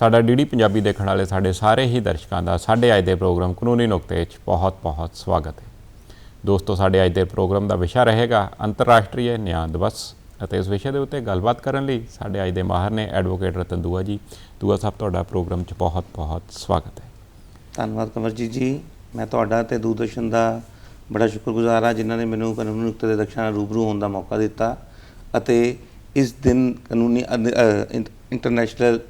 ਸਾਡਾ ਡੀਡੀ ਪੰਜਾਬੀ ਦੇਖਣ ਵਾਲੇ ਸਾਡੇ ਸਾਰੇ ਹੀ ਦਰਸ਼ਕਾਂ ਦਾ ਸਾਡੇ ਅੱਜ ਦੇ ਪ੍ਰੋਗਰਾਮ ਕਾਨੂੰਨੀ ਨੁਕਤੇ ਵਿੱਚ ਬਹੁਤ-ਬਹੁਤ ਸਵਾਗਤ ਹੈ। ਦੋਸਤੋ, ਸਾਡੇ ਅੱਜ ਦੇ ਪ੍ਰੋਗਰਾਮ ਦਾ ਵਿਸ਼ਾ ਰਹੇਗਾ ਅੰਤਰਰਾਸ਼ਟਰੀ ਨਿਆਂ ਦਿਵਸ ਅਤੇ ਇਸ ਵਿਸ਼ੇ ਦੇ ਉੱਤੇ ਗੱਲਬਾਤ ਕਰਨ ਲਈ ਸਾਡੇ ਅੱਜ ਦੇ ਮਾਹਰ ਨੇ ਐਡਵੋਕੇਟ ਰਤਨ ਦੂਆ ਜੀ। ਦੂਆ ਸਾਹਿਬ, ਤੁਹਾਡਾ ਪ੍ਰੋਗਰਾਮ 'ਚ ਬਹੁਤ-ਬਹੁਤ ਸਵਾਗਤ ਹੈ। ਧੰਨਵਾਦ ਕਮਰਜੀਤ ਜੀ। ਮੈਂ ਤੁਹਾਡਾ ਤੇ ਦੂਰਦਰਸ਼ਨ ਦਾ ਬੜਾ ਸ਼ੁਕਰਗੁਜ਼ਾਰ ਹਾਂ ਜਿਨ੍ਹਾਂ ਨੇ ਮੈਨੂੰ ਕਾਨੂੰਨੀ ਨੁਕਤੇ ਦੇ ਦਰਸ਼ਕਾਂ ਨਾਲ ਰੂਬਰੂ ਹੋਣ ਦਾ ਮੌਕਾ ਦਿੱਤਾ ਅਤੇ ਇਸ ਦਿਨ ਕਾਨੂੰਨੀ ਇੰਟਰਨੈਸ਼ਨਲ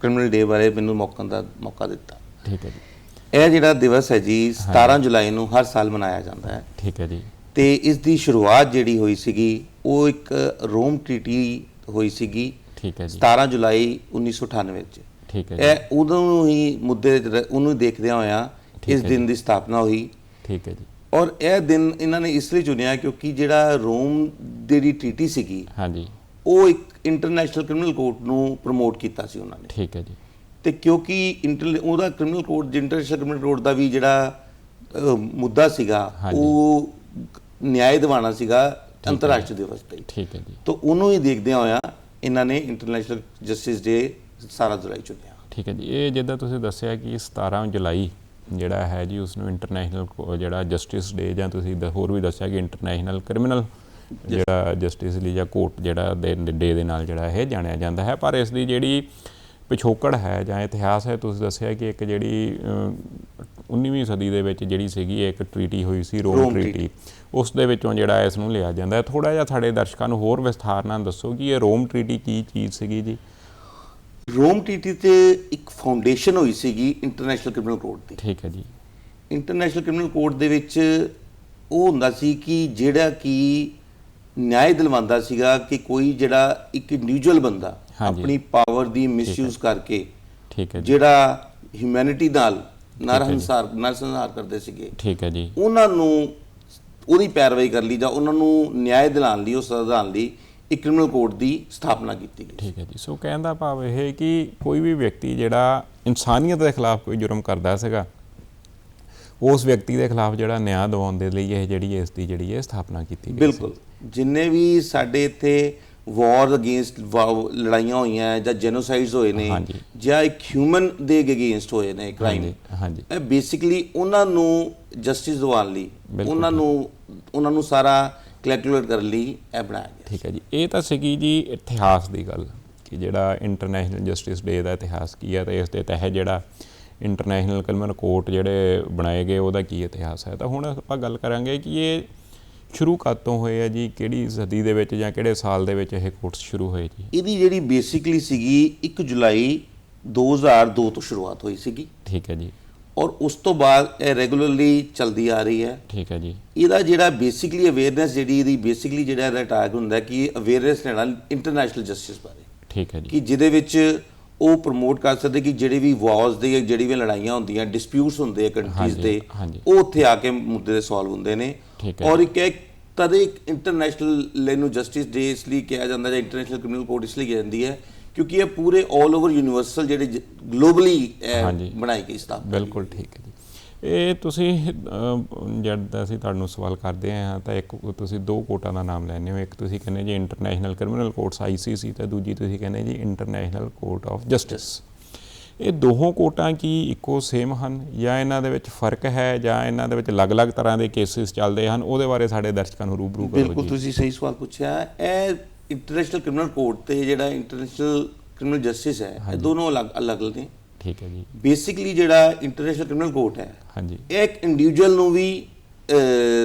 ਕ੍ਰਿਮੀਨਲ ਡੇ ਬਾਰੇ ਮੈਨੂੰ ਮੌਕਾ ਦਾ ਮੌਕਾ ਦਿੱਤਾ। ਠੀਕ ਹੈ ਜੀ। ਇਹ ਜਿਹੜਾ ਦਿਵਸ ਹੈ ਜੀ 17 ਜੁਲਾਈ ਨੂੰ ਹਰ ਸਾਲ ਮਨਾਇਆ ਜਾਂਦਾ ਹੈ। ਠੀਕ ਹੈ ਜੀ। ਤੇ ਇਸ ਦੀ ਸ਼ੁਰੂਆਤ ਜਿਹੜੀ ਹੋਈ ਸੀਗੀ ਉਹ ਇੱਕ ਰੋਮ ਟ੍ਰੀਟੀ ਹੋਈ ਸੀਗੀ ਠੀਕ ਹੈ ਜੀ। 17 ਜੁਲਾਈ 1998 ਵਿੱਚ। ਠੀਕ ਹੈ ਜੀ। ਇਹ ਉਦੋਂ ਹੀ ਮੁੱਦੇ ਉਹਨੂੰ ਦੇਖਦਿਆਂ ਹੋਇਆਂ ਇਸ ਦਿਨ ਦੀ ਸਥਾਪਨਾ ਹੋਈ। ਠੀਕ ਹੈ ਜੀ। ਔਰ ਇਹ ਦਿਨ ਇਹਨਾਂ ਨੇ ਇਸ ਲਈ ਚੁਣਿਆ ਕਿਉਂਕਿ ਜਿਹੜਾ ਰੋਮ ਦੀ ਟ੍ਰੀਟੀ ਸੀਗੀ ਹਾਂਜੀ। ਉਹ ਇੱਕ ਇੰਟਰਨੈਸ਼ਨਲ ਕ੍ਰਿਮੀਨਲ ਕੋਰਟ ਨੂੰ ਪ੍ਰਮੋਟ ਕੀਤਾ ਸੀ ਉਹਨਾਂ ਨੇ। ਠੀਕ ਹੈ ਜੀ। ਤੇ ਕਿਉਂਕਿ ਉਹਦਾ criminal court international criminal court ਦਾ ਵੀ ਜਿਹੜਾ ਮੁੱਦਾ ਸੀਗਾ। ਉਹ ਨਿਆਂ ਦਿਵਾਣਾ ਸੀਗਾ ਅੰਤਰਰਾਸ਼ਟਰੀ ਦਿਵਸ ਤੇ ਠੀਕ ਹੈ ਜੀ। ਤਾਂ ਉਹਨੂੰ ਹੀ ਦੇਖਦਿਆਂ ਹੋਇਆਂ ਇਹਨਾਂ ਨੇ ਇੰਟਰਨੈਸ਼ਨਲ ਜਸਟਿਸ ਡੇ 17 ਜੁਲਾਈ ਚੁਣਿਆ ਠੀਕ ਹੈ ਜੀ। ਇਹ ਜਿੱਦਾਂ ਤੁਸੀਂ ਦੱਸਿਆ ਕਿ 17 ਜੁਲਾਈ ਜਿਹੜਾ ਹੈ ਜੀ ਉਸ ਨੂੰ ਇੰਟਰਨੈਸ਼ਨਲ ਜਿਹੜਾ ਜਸਟਿਸ ਡੇ ਜਾਂ ਤੁਸੀਂ ਹੋਰ ਵੀ ਦੱਸਿਆ ਕਿ ਇੰਟਰਨੈਸ਼ਨਲ ਕ੍ਰਿਮੀਨਲ ਜਿਹੜਾ ਜਸਟਿਸ ਲਈ ਜਾਂ ਕੋਰਟ ਜਿਹੜਾ ਦੇ ਡੇ ਦੇ ਨਾਲ ਜਿਹੜਾ ਇਹ ਜਾਣਿਆ ਜਾਂਦਾ ਹੈ ਪਰ ਇਸ ਦੀ ਜਿਹੜੀ ਪਿਛੋਕੜ ਹੈ ਜਾਂ ਇਤਿਹਾਸ ਹੈ ਤੁਸੀਂ ਦੱਸਿਆ ਕਿ ਇੱਕ ਜਿਹੜੀ ਅਮ, 19ਵੀਂ ਸਦੀ ਦੇ ਵਿੱਚ ਜਿਹੜੀ ਸੀਗੀ ਇੱਕ ਟ੍ਰੀਟੀ ਹੋਈ ਸੀ ਰੋਮ ਟ੍ਰੀਟੀ ਉਸ ਦੇ ਵਿੱਚੋਂ ਜਿਹੜਾ ਇਸ ਨੂੰ ਲਿਆ ਜਾਂਦਾ ਹੈ। ਥੋੜਾ ਜਿਹਾ ਸਾਡੇ ਦਰਸ਼ਕਾਂ ਨੂੰ ਹੋਰ ਵਿਸਥਾਰ ਨਾਲ ਦੱਸੋ ਕਿ ਇਹ ਰੋਮ ਟ੍ਰੀਟੀ ਕੀ ਚੀਜ਼ ਸੀਗੀ ਜੀ? ਰੋਮ ਟ੍ਰੀਟੀ ਤੇ ਇੱਕ ਫਾਊਂਡੇਸ਼ਨ ਹੋਈ ਸੀਗੀ ਇੰਟਰਨੈਸ਼ਨਲ ਕ੍ਰਿਮੀਨਲ ਕੋਰਟ ਦੀ। ਠੀਕ ਹੈ ਜੀ। ਇੰਟਰਨੈਸ਼ਨਲ ਕ੍ਰਿਮੀਨਲ ਕੋਰਟ ਦੇ ਵਿੱਚ ਉਹ ਹੁੰਦਾ ਸੀ ਕਿ ਜਿਹੜਾ ਕਿ ਨਿਆਂ ਦਿਲਵਾਉਂਦਾ ਸੀਗਾ ਕਿ ਕੋਈ ਜਿਹੜਾ ਇੱਕ ਇੰਡੀਵਿਜੂਅਲ ਬੰਦਾ। ਆਪਣੀ ਪਾਵਰ ਦੀ ਮਿਸਯੂਜ਼ ਕਰਕੇ ਠੀਕ ਹੈ ਜਿਹੜਾ ਹਿਊਮੈਨਿਟੀ ਨਾਲ ਨਰਹੰਸਾਰ ਨਰਸੰਹਾਰ ਕਰਦੇ ਸੀਗੇ। ਠੀਕ ਹੈ ਜੀ। ਉਹਨਾਂ ਨੂੰ ਉਹਦੀ ਪੈਰਵਾਈ ਕਰ ਲਈ ਜਾਂ ਉਹਨਾਂ ਨੂੰ ਨਿਆਂ ਦਿਲਾਉਣ ਲਈ ਉਹ ਸਜ਼ਾ ਲਈ ਇੱਕ ਕ੍ਰਿਮੀਨਲ ਕੋਰਟ ਦੀ ਸਥਾਪਨਾ ਕੀਤੀ ਗਈ ਠੀਕ ਹੈ ਜੀ। ਸੋ ਕਹਿਣ ਦਾ ਭਾਵ ਇਹ ਹੈ ਕਿ ਕੋਈ ਵੀ ਵਿਅਕਤੀ ਜਿਹੜਾ ਇਨਸਾਨੀਅਤ ਦੇ ਖਿਲਾਫ ਕੋਈ ਜੁਰਮ ਕਰਦਾ ਸੀਗਾ ਉਸ ਵਿਅਕਤੀ ਦੇ ਖਿਲਾਫ ਜਿਹੜਾ ਨਿਆਂ ਦਿਵਾਉਣ ਦੇ ਲਈ ਇਹ ਜਿਹੜੀ ਇਸ ਦੀ ਜਿਹੜੀ ਹੈ ਸਥਾਪਨਾ ਕੀਤੀ ਗਈ। ਬਿਲਕੁਲ। ਜਿੰਨੇ ਵੀ ਸਾਡੇ ਇੱਥੇ ਵਾਰ ਅਗੇਂਸਟ ਲੜਾਈਆਂ ਹੋਈਆਂ ਜਾਂ ਜੈਨੋਸਾਈਡਸ ਹੋਏ ਨੇ। ਜਾਂ ਇੱਕ ਹਿਊਮਨ ਦੇ ਅਗੇਂਸਟ ਹੋਏ ਨੇ ਕ੍ਰਾਈਮ ਹਾਂਜੀ ਇਹ ਬੇਸਿਕਲੀ ਉਹਨਾਂ ਨੂੰ ਜਸਟਿਸ ਦਿਵਾਉਣ ਲਈ ਉਹਨਾਂ ਨੂੰ ਉਹਨਾਂ ਨੂੰ ਸਾਰਾ ਕੈਲਕੂਲੇਟ ਕਰਨ ਲਈ ਇਹ ਬਣਾਇਆ ਗਿਆ ਠੀਕ ਹੈ ਜੀ। ਇਹ ਤਾਂ ਸੀਗੀ ਜੀ ਇਤਿਹਾਸ ਦੀ ਗੱਲ ਕਿ ਜਿਹੜਾ ਇੰਟਰਨੈਸ਼ਨਲ ਜਸਟਿਸ ਡੇ ਦਾ ਇਤਿਹਾਸ ਕੀ ਹੈ ਤੇ ਇਸ ਦੇ ਤਹਿਤ ਜਿਹੜਾ ਇੰਟਰਨੈਸ਼ਨਲ ਕ੍ਰਿਮੀਨਲ ਕੋਰਟ ਜਿਹੜੇ ਬਣਾਏ ਗਏ ਉਹਦਾ ਕੀ ਇਤਿਹਾਸ ਹੈ? ਤਾਂ ਹੁਣ ਆਪਾਂ ਗੱਲ ਕਰਾਂਗੇ ਕਿ ਇਹ ਸ਼ੁਰੂ ਕਦ ਤੋਂ ਹੋਏ ਆ ਜੀ? ਕਿਹੜੀ ਸਦੀ ਦੇ ਵਿੱਚ ਜਾਂ ਕਿਹੜੇ ਸਾਲ ਦੇ ਵਿੱਚ ਇਹ ਕੋਰਸ ਸ਼ੁਰੂ ਹੋਏ ਜੀ? ਇਹਦੀ ਜਿਹੜੀ ਬੇਸਿਕਲੀ ਸੀਗੀ 1 ਜੁਲਾਈ 2002 ਤੋਂ ਸ਼ੁਰੂਆਤ ਹੋਈ ਸੀਗੀ। ਠੀਕ ਹੈ ਜੀ। ਔਰ ਉਸ ਤੋਂ ਬਾਅਦ ਇਹ ਰੈਗੂਲਰਲੀ ਚੱਲਦੀ ਆ ਰਹੀ ਹੈ। ਠੀਕ ਹੈ ਜੀ। ਇਹਦਾ ਜਿਹੜਾ ਬੇਸਿਕਲੀ ਅਵੇਅਰਨੈਸ ਜਿਹੜੀ ਇਹਦੀ ਬੇਸਿਕਲੀ ਜਿਹੜਾ ਇਹਦਾ ਟਾਰਗੇਟ ਹੁੰਦਾ ਕਿ ਅਵੇਅਰਨੈਸ ਲੈਣਾ ਇੰਟਰਨੈਸ਼ਨਲ ਜਸਟਿਸ ਬਾਰੇ। ਠੀਕ ਹੈ ਜੀ। ਕਿ ਜਿਹਦੇ ਵਿੱਚ ਉਹ ਪ੍ਰਮੋਟ ਕਰ ਸਕਦੇ ਕਿ ਜਿਹੜੇ ਵੀ ਵਾਰਸ ਦੇ ਜਿਹੜੀ ਵੀ ਲੜਾਈਆਂ ਹੁੰਦੀਆਂ ਡਿਸਪਿਊਟਸ ਹੁੰਦੇ ਆ ਕੰਟਰੀਜ਼ ਦੇ। ਉਹ ਉੱਥੇ ਆ ਕੇ ਮੁੱਦੇ ਦੇ ਸੋਲਵ ਹੁੰਦੇ ਨੇ ਹੈ। ਔਰ ਇੱਕ ਇੱਕ ਤਦੇ ਇੰਟਰਨੈਸ਼ਨਲ ਲੈ ਨੂੰ ਜਸਟਿਸ ਡੇ ਇਸ ਲਈ ਕਿਹਾ ਜਾਂਦਾ ਹੈ ਇੰਟਰਨੈਸ਼ਨਲ ਕ੍ਰਿਮੀਨਲ ਕੋਰਟ ਇਸ ਲਈ ਕਿਹਾ ਜਾਂਦੀ ਹੈ ਕਿਉਂਕਿ ਇਹ ਪੂਰੇ 올 ਓਵਰ ਯੂਨੀਵਰਸਲ ਜਿਹੜੇ ਗਲੋਬਲੀ। ਬਣਾਈ ਗਈ ਸਥਾਪਨਾ ਬਿਲਕੁਲ ਠੀਕ ਹੈ ਜੀ ਇਹ ਤੁਸੀਂ ਜਦ ਅਸੀਂ ਤੁਹਾਨੂੰ ਸਵਾਲ ਕਰਦੇ ਹਾਂ ਤਾਂ ਇੱਕ ਤੁਸੀਂ ਦੋ ਕੋਰਟਾਂ ਦਾ ਨਾਮ ਲੈਂਦੇ ਹੋ। ਇੱਕ ਤੁਸੀਂ ਕਹਿੰਦੇ ਜੀ ਇੰਟਰਨੈਸ਼ਨਲ ਕ੍ਰਿਮੀਨਲ ਕੋਰਟਸ ਆਈਸੀਸੀ ਤੇ ਦੂਜੀ ਤੁਸੀਂ ਕਹਿੰਦੇ ਜੀ ਇੰਟਰਨੈਸ਼ਨਲ ਕੋਰਟ ਆਫ ਜਸਟਿਸ ਇਹ ਦੋਹੋਂ ਕੋਰਟਾਂ ਕੀ ਇੱਕੋ ਸੇਮ ਹਨ? ਜਾਂ ਇਹਨਾਂ ਦੇ ਵਿੱਚ ਫ਼ਰਕ ਹੈ ਜਾਂ ਇਹਨਾਂ ਦੇ ਵਿੱਚ ਅਲੱਗ-ਅਲੱਗ ਤਰ੍ਹਾਂ ਦੇ ਕੇਸਿਸ ਚੱਲਦੇ ਹਨ? ਉਹਦੇ ਬਾਰੇ ਸਾਡੇ ਦਰਸ਼ਕਾਂ ਨੂੰ ਰੂਬਰੂ ਕਰੋ ਬਿਲਕੁਲ ਜੀ। ਤੁਸੀਂ ਸਹੀ ਸਵਾਲ ਪੁੱਛਿਆ। ਇਹ ਇੰਟਰਨੈਸ਼ਨਲ ਕ੍ਰਿਮੀਨਲ ਕੋਰਟ ਤੇ ਜਿਹੜਾ ਇੰਟਰਨੈਸ਼ਨਲ ਕ੍ਰਿਮੀਨਲ ਜਸਟਿਸ ਹੈ ਇਹ ਦੋਨੋਂ ਅਲੱਗ ਅਲੱਗ ਨੇ। ਠੀਕ ਹੈ ਜੀ। ਬੇਸਿਕਲੀ ਜਿਹੜਾ ਇੰਟਰਨੈਸ਼ਨਲ ਕ੍ਰਿਮੀਨਲ ਕੋਰਟ ਹੈ ਹਾਂਜੀ। ਇਹ ਇੱਕ ਇੰਡੀਵਿਜੂਅਲ ਨੂੰ ਵੀ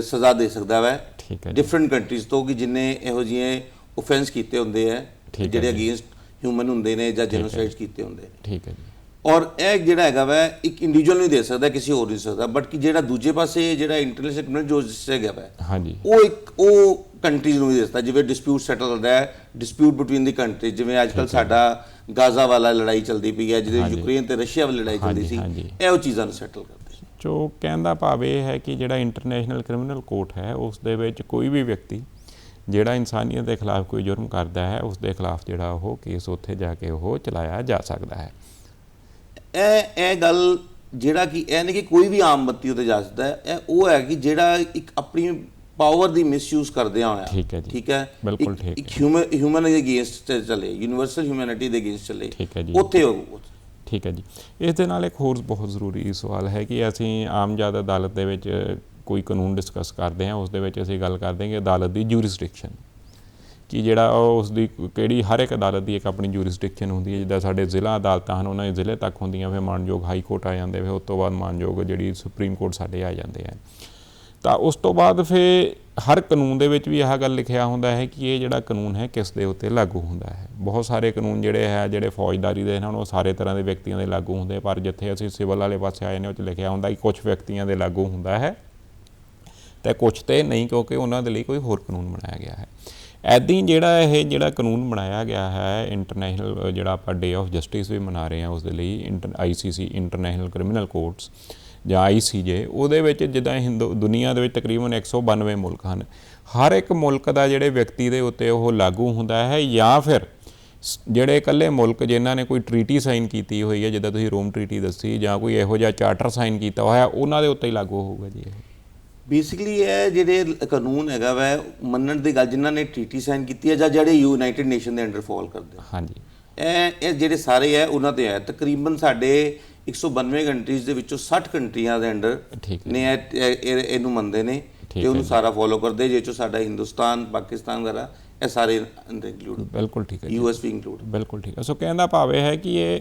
ਸਜ਼ਾ ਦੇ ਸਕਦਾ ਹੈ ਠੀਕ ਹੈ ਡਿਫਰੈਂਟ ਕੰਟਰੀਜ਼ ਤੋਂ ਕਿ ਜਿਨੇ ਇਹੋ ਜਿਹੇ ਆਫੈਂਸ ਕੀਤੇ ਹੁੰਦੇ ਆ ਜਿਹੜੇ। ਅਗੇਂਸਟ ਹਿਊਮਨ ਹੁੰਦੇ ਨੇ ਜਾਂ ਜੈਨੋਸਾਈਡਸ ਕੀਤੇ ਹੁੰਦੇ ਨੇ। ਠੀਕ ਹੈ ਜੀ। ਔਰ ਇਹ ਜਿਹੜਾ ਹੈਗਾ ਵਾ ਇੱਕ ਇੰਡੀਵਿਜੂਅਲ ਨਹੀਂ ਦੇ ਸਕਦਾ ਕਿਸੇ ਹੋਰ ਨਹੀਂ ਸਕਦਾ ਬਟ ਕਿ ਜਿਹੜਾ ਦੂਜੇ ਪਾਸੇ ਜਿਹੜਾ ਇੰਟਰਨੈਸ਼ਨਲ ਕ੍ਰਿਮੀਨਲ ਜਸਟਿਸ ਹੈਗਾ ਵਾ ਹਾਂਜੀ ਉਹ ਇੱਕ ਉਹ ਕੰਟਰੀਜ਼ ਨੂੰ ਵੀ ਦੱਸਦਾ ਜਿਵੇਂ ਡਿਸਪਿਊਟ ਸੈਟਲ ਹੁੰਦਾ ਹੈ ਡਿਸਪਿਊਟ ਬਿਟਵੀਨ ਦੀ ਕੰਟਰੀ ਜਿਵੇਂ ਅੱਜ ਕੱਲ ਸਾਡਾ ਗਾਜ਼ਾ ਵਾਲਾ ਲੜਾਈ ਚੱਲਦੀ ਪਈ ਹੈ ਜਿਹਦੇ। ਯੂਕਰੇਨ ਤੇ ਰਸ਼ੀਆ ਵਾਲੀ ਲੜਾਈ ਚੱਲਦੀ ਸੀ। ਇਹ ਉਹ ਚੀਜ਼ਾਂ ਨੂੰ ਸੈਟਲ ਕਰਦੇ ਸੀ ਜੋ ਕਹਿਣ ਦਾ ਭਾਵ ਇਹ ਹੈ ਕਿ ਜਿਹੜਾ ਇੰਟਰਨੈਸ਼ਨਲ ਕ੍ਰਿਮੀਨਲ ਕੋਰਟ ਹੈ ਉਸ ਦੇ ਵਿੱਚ ਕੋਈ ਵੀ ਵਿਅਕਤੀ ਜਿਹੜਾ ਇਨਸਾਨੀਅਤ ਦੇ ਖਿਲਾਫ ਕੋਈ ਜੁਰਮ ਕਰਦਾ ਹੈ ਉਸ ਦੇ ਖਿਲਾਫ ਜਿਹੜਾ ਉਹ ਕੇਸ ਉੱਥੇ ਜਾ ਕੇ ਉਹ ਚਲਾਇਆ ਜਾ ਸਕਦਾ ਹੈ ਇਹ ਇਹ ਗੱਲ ਜਿਹੜਾ ਕਿ ਇਹ ਨਹੀਂ ਕਿ ਕੋਈ ਵੀ ਆਮ ਬੱਤੀ ਉਤੇ ਜਾ ਸਕਦਾ ਹੈ ਇਹ ਉਹ ਹੈ ਕਿ ਜਿਹੜਾ ਇੱਕ ਆਪਣੀ ਪਾਵਰ ਦੀ ਮਿਸਯੂਜ਼ ਕਰਦਿਆਂ ਹੋਇਆ ਠੀਕ ਹੈ ਜੀ। ਠੀਕ ਹੈ? ਬਿਲਕੁਲ ਠੀਕ ਇੱਕ ਹਿਊਮਨ ਹਿਊਮਨ ਅਗੇਂਸਟ ਚੱਲੇ ਯੂਨੀਵਰਸਲ ਹਿਊਮੈਨਿਟੀ ਦੇ ਅਗੇਂਸਟ ਚੱਲੇ। ਠੀਕ ਹੈ ਜੀ। ਉੱਥੇ ਉਹ ਠੀਕ ਹੈ ਜੀ। ਇਸ ਦੇ ਨਾਲ ਇੱਕ ਹੋਰ ਬਹੁਤ ਜ਼ਰੂਰੀ ਸਵਾਲ ਹੈ ਕਿ ਅਸੀਂ ਆਮ ਜਦ ਅਦਾਲਤ ਦੇ ਵਿੱਚ ਕੋਈ ਕਾਨੂੰਨ ਡਿਸਕਸ ਕਰਦੇ ਹਾਂ ਉਸ ਦੇ ਵਿੱਚ ਅਸੀਂ ਗੱਲ ਕਰਦੇ ਹਾਂ ਕਿ ਅਦਾਲਤ ਦੀ ਜੂਰਿਸਡਿਕਸ਼ਨ ਕਿ ਜਿਹੜਾ ਉਹ ਉਸ ਦੀ ਕਿਹੜੀ ਹਰ ਇੱਕ ਅਦਾਲਤ ਦੀ ਇੱਕ ਆਪਣੀ ਜੂਰਿਸਡਿਕਸ਼ਨ ਹੁੰਦੀ ਹੈ, ਜਿੱਦਾਂ ਸਾਡੇ ਜ਼ਿਲ੍ਹਾ ਅਦਾਲਤਾਂ ਹਨ, ਉਹਨਾਂ ਦੇ ਜ਼ਿਲ੍ਹੇ ਤੱਕ ਹੁੰਦੀਆਂ ਫਿਰ ਮਾਨਯੋਗ ਹਾਈ ਕੋਰਟ ਆ ਜਾਂਦੇ ਫਿਰ ਉਸ ਤੋਂ ਬਾਅਦ ਮਾਨਯੋਗ ਜਿਹੜੀ ਸੁਪਰੀਮ ਕੋਰਟ ਸਾਡੇ ਆ ਜਾਂਦੇ ਆ। ਤਾਂ ਉਸ ਤੋਂ ਬਾਅਦ ਫਿਰ ਹਰ ਕਾਨੂੰਨ ਦੇ ਵਿੱਚ ਵੀ ਇਹ ਗੱਲ ਲਿਖਿਆ ਹੁੰਦਾ ਹੈ ਕਿ ਇਹ ਜਿਹੜਾ ਕਾਨੂੰਨ ਹੈ, ਕਿਸ ਦੇ ਉੱਤੇ ਲਾਗੂ ਹੁੰਦਾ ਹੈ। ਬਹੁਤ ਸਾਰੇ ਕਾਨੂੰਨ ਜਿਹੜੇ ਹੈ, ਜਿਹੜੇ ਫੌਜਦਾਰੀ ਦੇ ਹਨ, ਉਹ ਸਾਰੇ ਤਰ੍ਹਾਂ ਦੇ ਵਿਅਕਤੀਆਂ ਦੇ ਲਾਗੂ ਹੁੰਦੇ ਪਰ ਜਿੱਥੇ ਅਸੀਂ ਸਿਵਲ ਵਾਲੇ ਪਾਸੇ ਆਏ ਨੇ, ਉਹ 'ਚ ਲਿਖਿਆ ਹੁੰਦਾ ਕਿ ਕੁਝ ਵਿਅਕਤੀਆਂ ਦੇ ਲਾਗੂ ਹੁੰਦਾ ਹੈ। ਤੇ ਕੁਝ ਤੇ ਨਹੀਂ ਕਿਉਂਕਿ ਉਹਨਾਂ ਦੇ ਲਈ ਕੋਈ ਹੋਰ ਕਾਨੂੰਨ ਬਣਾਇਆ ਗਿਆ ਹੈ। ਐਦਾਂ ਹੀ ਜਿਹੜਾ ਇਹ ਜਿਹੜਾ ਕਾਨੂੰਨ ਬਣਾਇਆ ਗਿਆ ਹੈ ਇੰਟਰਨੈਸ਼ਨਲ ਜਿਹੜਾ ਆਪਾਂ ਡੇ ਆਫ ਜਸਟਿਸ ਵੀ ਮਨਾ ਰਹੇ ਹਾਂ ਉਸ ਦੇ ਲਈ inter ICC international criminal courts ਜਾਂ ਆਈਸੀਜੇ ਉਹਦੇ ਵਿੱਚ ਜਿੱਦਾਂ ਹਿੰਦੂ, ਦੁਨੀਆ ਦੇ ਵਿੱਚ ਤਕਰੀਬਨ 192 ਮੁਲਕ ਹਨ। ਹਰ ਇੱਕ ਮੁਲਕ ਦਾ ਜਿਹੜੇ ਵਿਅਕਤੀ ਦੇ ਉੱਤੇ ਉਹ ਲਾਗੂ ਹੁੰਦਾ ਹੈ ਜਾਂ ਫਿਰ ਸ- ਜਿਹੜੇ ਇਕੱਲੇ ਮੁਲਕ ਜਿਨ੍ਹਾਂ ਨੇ ਕੋਈ ਟ੍ਰੀਟੀ ਸਾਈਨ ਕੀਤੀ ਹੋਈ ਹੈ, ਜਿੱਦਾਂ ਤੁਸੀਂ ਰੋਮ ਟ੍ਰੀਟੀ ਦੱਸੀ ਜਾਂ ਕੋਈ ਇਹੋ ਜਿਹਾ ਚਾਰਟਰ ਸਾਈਨ ਕੀਤਾ ਹੋਇਆ, ਉਹਨਾਂ ਦੇ ਉੱਤੇ ਹੀ ਲਾਗੂ ਹੋਊਗਾ ਜੀ ਇਹ। ਬੇਸਿਕਲੀ ਇਹ ਜਿਹੜੇ ਕਾਨੂੰਨ ਹੈਗਾ ਵੈ ਮੰਨਣ ਦੀ ਗੱਲ ਜਿਨ੍ਹਾਂ ਨੇ ਟ੍ਰੀਟੀ ਸਾਈਨ ਕੀਤੀ ਹੈ ਜਾਂ ਜਿਹੜੇ ਯੂਨਾਈਟਿਡ ਨੇਸ਼ਨ ਦੇ ਅੰਡਰ ਫਾਲ ਕਰਦੇ। ਹਾਂਜੀ। ਇਹ ਇਹ ਜਿਹੜੇ ਸਾਰੇ ਹੈ ਉਹਨਾਂ ਤੇ ਹੈ। ਤਕਰੀਬਨ ਸਾਡੇ 192 ਕੰਟਰੀਜ਼ ਦੇ ਵਿੱਚੋਂ 60 ਕੰਟਰੀਆਂ ਦੇ ਅੰਡਰ ਨੇ ਇਹ- ਇਹ- ਇਹ- ਇਹਨੂੰ ਮੰਨਦੇ ਨੇ ਤੇ ਉਹਨੂੰ। ਸਾਰਾ ਫੋਲੋ ਕਰਦੇ ਜੇ ਚੋਂ ਸਾਡਾ ਹਿੰਦੁਸਤਾਨ ਪਾਕਿਸਤਾਨ ਵਗੈਰਾ ਇਹ ਸਾਰੇ ਇੰਕਲੂਡ ਬਿਲਕੁਲ ਠੀਕ ਹੈ ਯੂਐਸ ਵੀ ਇੰਕਲੂਡ ਬਿਲਕੁਲ ਠੀਕ ਹੈ। ਸੋ ਕਹਿਣ ਦਾ ਭਾਵ ਹੈ ਕਿ ਇਹ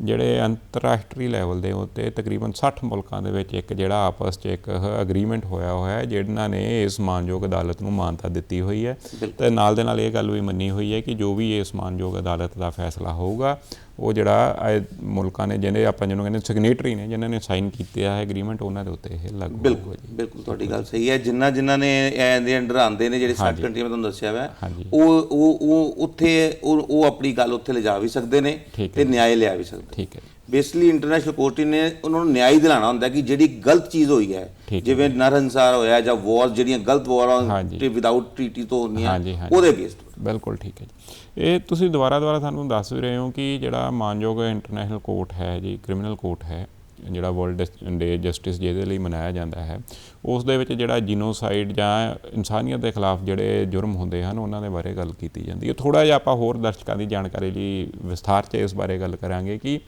ਜਿਹੜੇ ਅੰਤਰਰਾਸ਼ਟਰੀ ਲੈਵਲ ਦੇ ਉੱਤੇ ਤਕਰੀਬਨ 60 ਮੁਲਕਾਂ ਦੇ ਵਿੱਚ ਇੱਕ ਜਿਹੜਾ ਆਪਸ 'ਚ ਇੱਕ ਐਗਰੀਮੈਂਟ ਹੋਇਆ ਹੋਇਆ ਹੈ ਜਿਨ੍ਹਾਂ ਨੇ ਇਸ ਮਾਨਯੋਗ ਅਦਾਲਤ ਨੂੰ ਮਾਨਤਾ ਦਿੱਤੀ ਹੋਈ ਹੈ। ਤੇ ਨਾਲ ਦੇ ਨਾਲ ਇਹ ਗੱਲ ਵੀ ਮੰਨੀ ਹੋਈ ਹੈ ਕਿ ਜੋ ਵੀ ਇਸ ਮਾਨਯੋਗ ਅਦਾਲਤ ਦਾ ਫੈਸਲਾ ਹੋਊਗਾ ਉਹ ਜਿਹੜਾ ਇਹ ਮੁਲਕਾਂ ਨੇ ਜਿਹਨੇ ਆਪਾਂ ਜਿਹਨੂੰ ਕਹਿੰਦੇ ਸਿਗਨੇਟਰੀ ਨੇ ਜਿਨ੍ਹਾਂ ਨੇ ਸਾਈਨ ਕੀਤੇ ਆ ਐਗਰੀਮੈਂਟ ਉਹਨਾਂ ਦੇ ਉੱਤੇ ਇਹ ਲਾਗੂ ਬਿਲਕੁਲ ਬਿਲਕੁਲ ਤੁਹਾਡੀ ਗੱਲ ਸਹੀ ਹੈ ਜਿੰਨਾ ਜਿਨ੍ਹਾਂ ਨੇ ਇਹਦੇ ਅੰਡਰ ਆਉਂਦੇ ਨੇ ਜਿਹੜੇ 60 ਕੰਟਰੀਆਂ ਮੈਂ ਤੁਹਾਨੂੰ ਦੱਸਿਆ ਵਾ। ਉਹ ਉਹ ਉਹ ਉੱਥੇ ਉਹ ਉਹ ਆਪਣੀ ਗੱਲ ਉੱਥੇ ਲਿਜਾ ਵੀ ਸਕਦੇ ਨੇ ਤੇ ਨਿਆਂ ਲਿਆ ਵੀ ਸਕਦੇ ਠੀਕ ਹੈ ਬੇਸਿਕਲੀ ਇੰਟਰਨੈਸ਼ਨਲ ਕੋਰਟ ਨੇ ਉਹਨਾਂ ਨੂੰ ਨਿਆਂ ਦਿਲਾਣਾ ਹੁੰਦਾ ਕਿ ਜਿਹੜੀ ਗਲਤ ਚੀਜ਼ ਹੋਈ ਹੈ ਹੈ। ਜਿਵੇਂ ਨਰਹੰਸਾਰ ਹੋਇਆ ਜਾਂ ਵਾਰ ਜਿਹੜੀਆਂ ਗਲਤ ਵਾਰਾਂ। ਤੇ ਵਿਦਆਊਟ ਟ੍ਰੀਟੀ ਤੋਂ ਹੁੰਦੀਆਂ। ਉਹਦੇ ਅਗੇਂਸਟ ਬਿਲਕੁਲ ਠੀਕ ਹੈ ਜੀ। ਇਹ ਤੁਸੀਂ ਦੁਬਾਰਾ ਦੁਬਾਰਾ ਸਾਨੂੰ ਦੱਸ ਵੀ ਰਹੇ ਹੋ ਕਿ ਜਿਹੜਾ ਮਾਨਯੋਗ ਇੰਟਰਨੈਸ਼ਨਲ ਕੋਰਟ ਹੈ ਜੀ, ਕ੍ਰਿਮੀਨਲ ਕੋਰਟ ਹੈ, ਜਿਹੜਾ ਵਰਲਡ ਡੇ ਜਸਟਿਸ ਜਿਹਦੇ ਲਈ ਮਨਾਇਆ ਜਾਂਦਾ ਹੈ, ਉਸ ਦੇ ਵਿੱਚ ਜਿਹੜਾ ਜੀਨੋਸਾਈਡ ਜਾਂ ਇਨਸਾਨੀਅਤ ਦੇ ਖਿਲਾਫ ਜਿਹੜੇ ਜੁਰਮ ਹੁੰਦੇ ਹਨ, ਉਹਨਾਂ ਦੇ ਬਾਰੇ ਗੱਲ ਕੀਤੀ ਜਾਂਦੀ ਹੈ। ਥੋੜਾ ਜਿਹਾ ਆਪਾਂ ਹੋਰ ਦਰਸ਼ਕਾਂ ਦੀ ਜਾਣਕਾਰੀ ਲਈ ਵਿਸਥਾਰ 'ਚ ਇਸ ਬਾਰੇ ਗੱਲ ਕਰਾਂਗੇ ਕਿ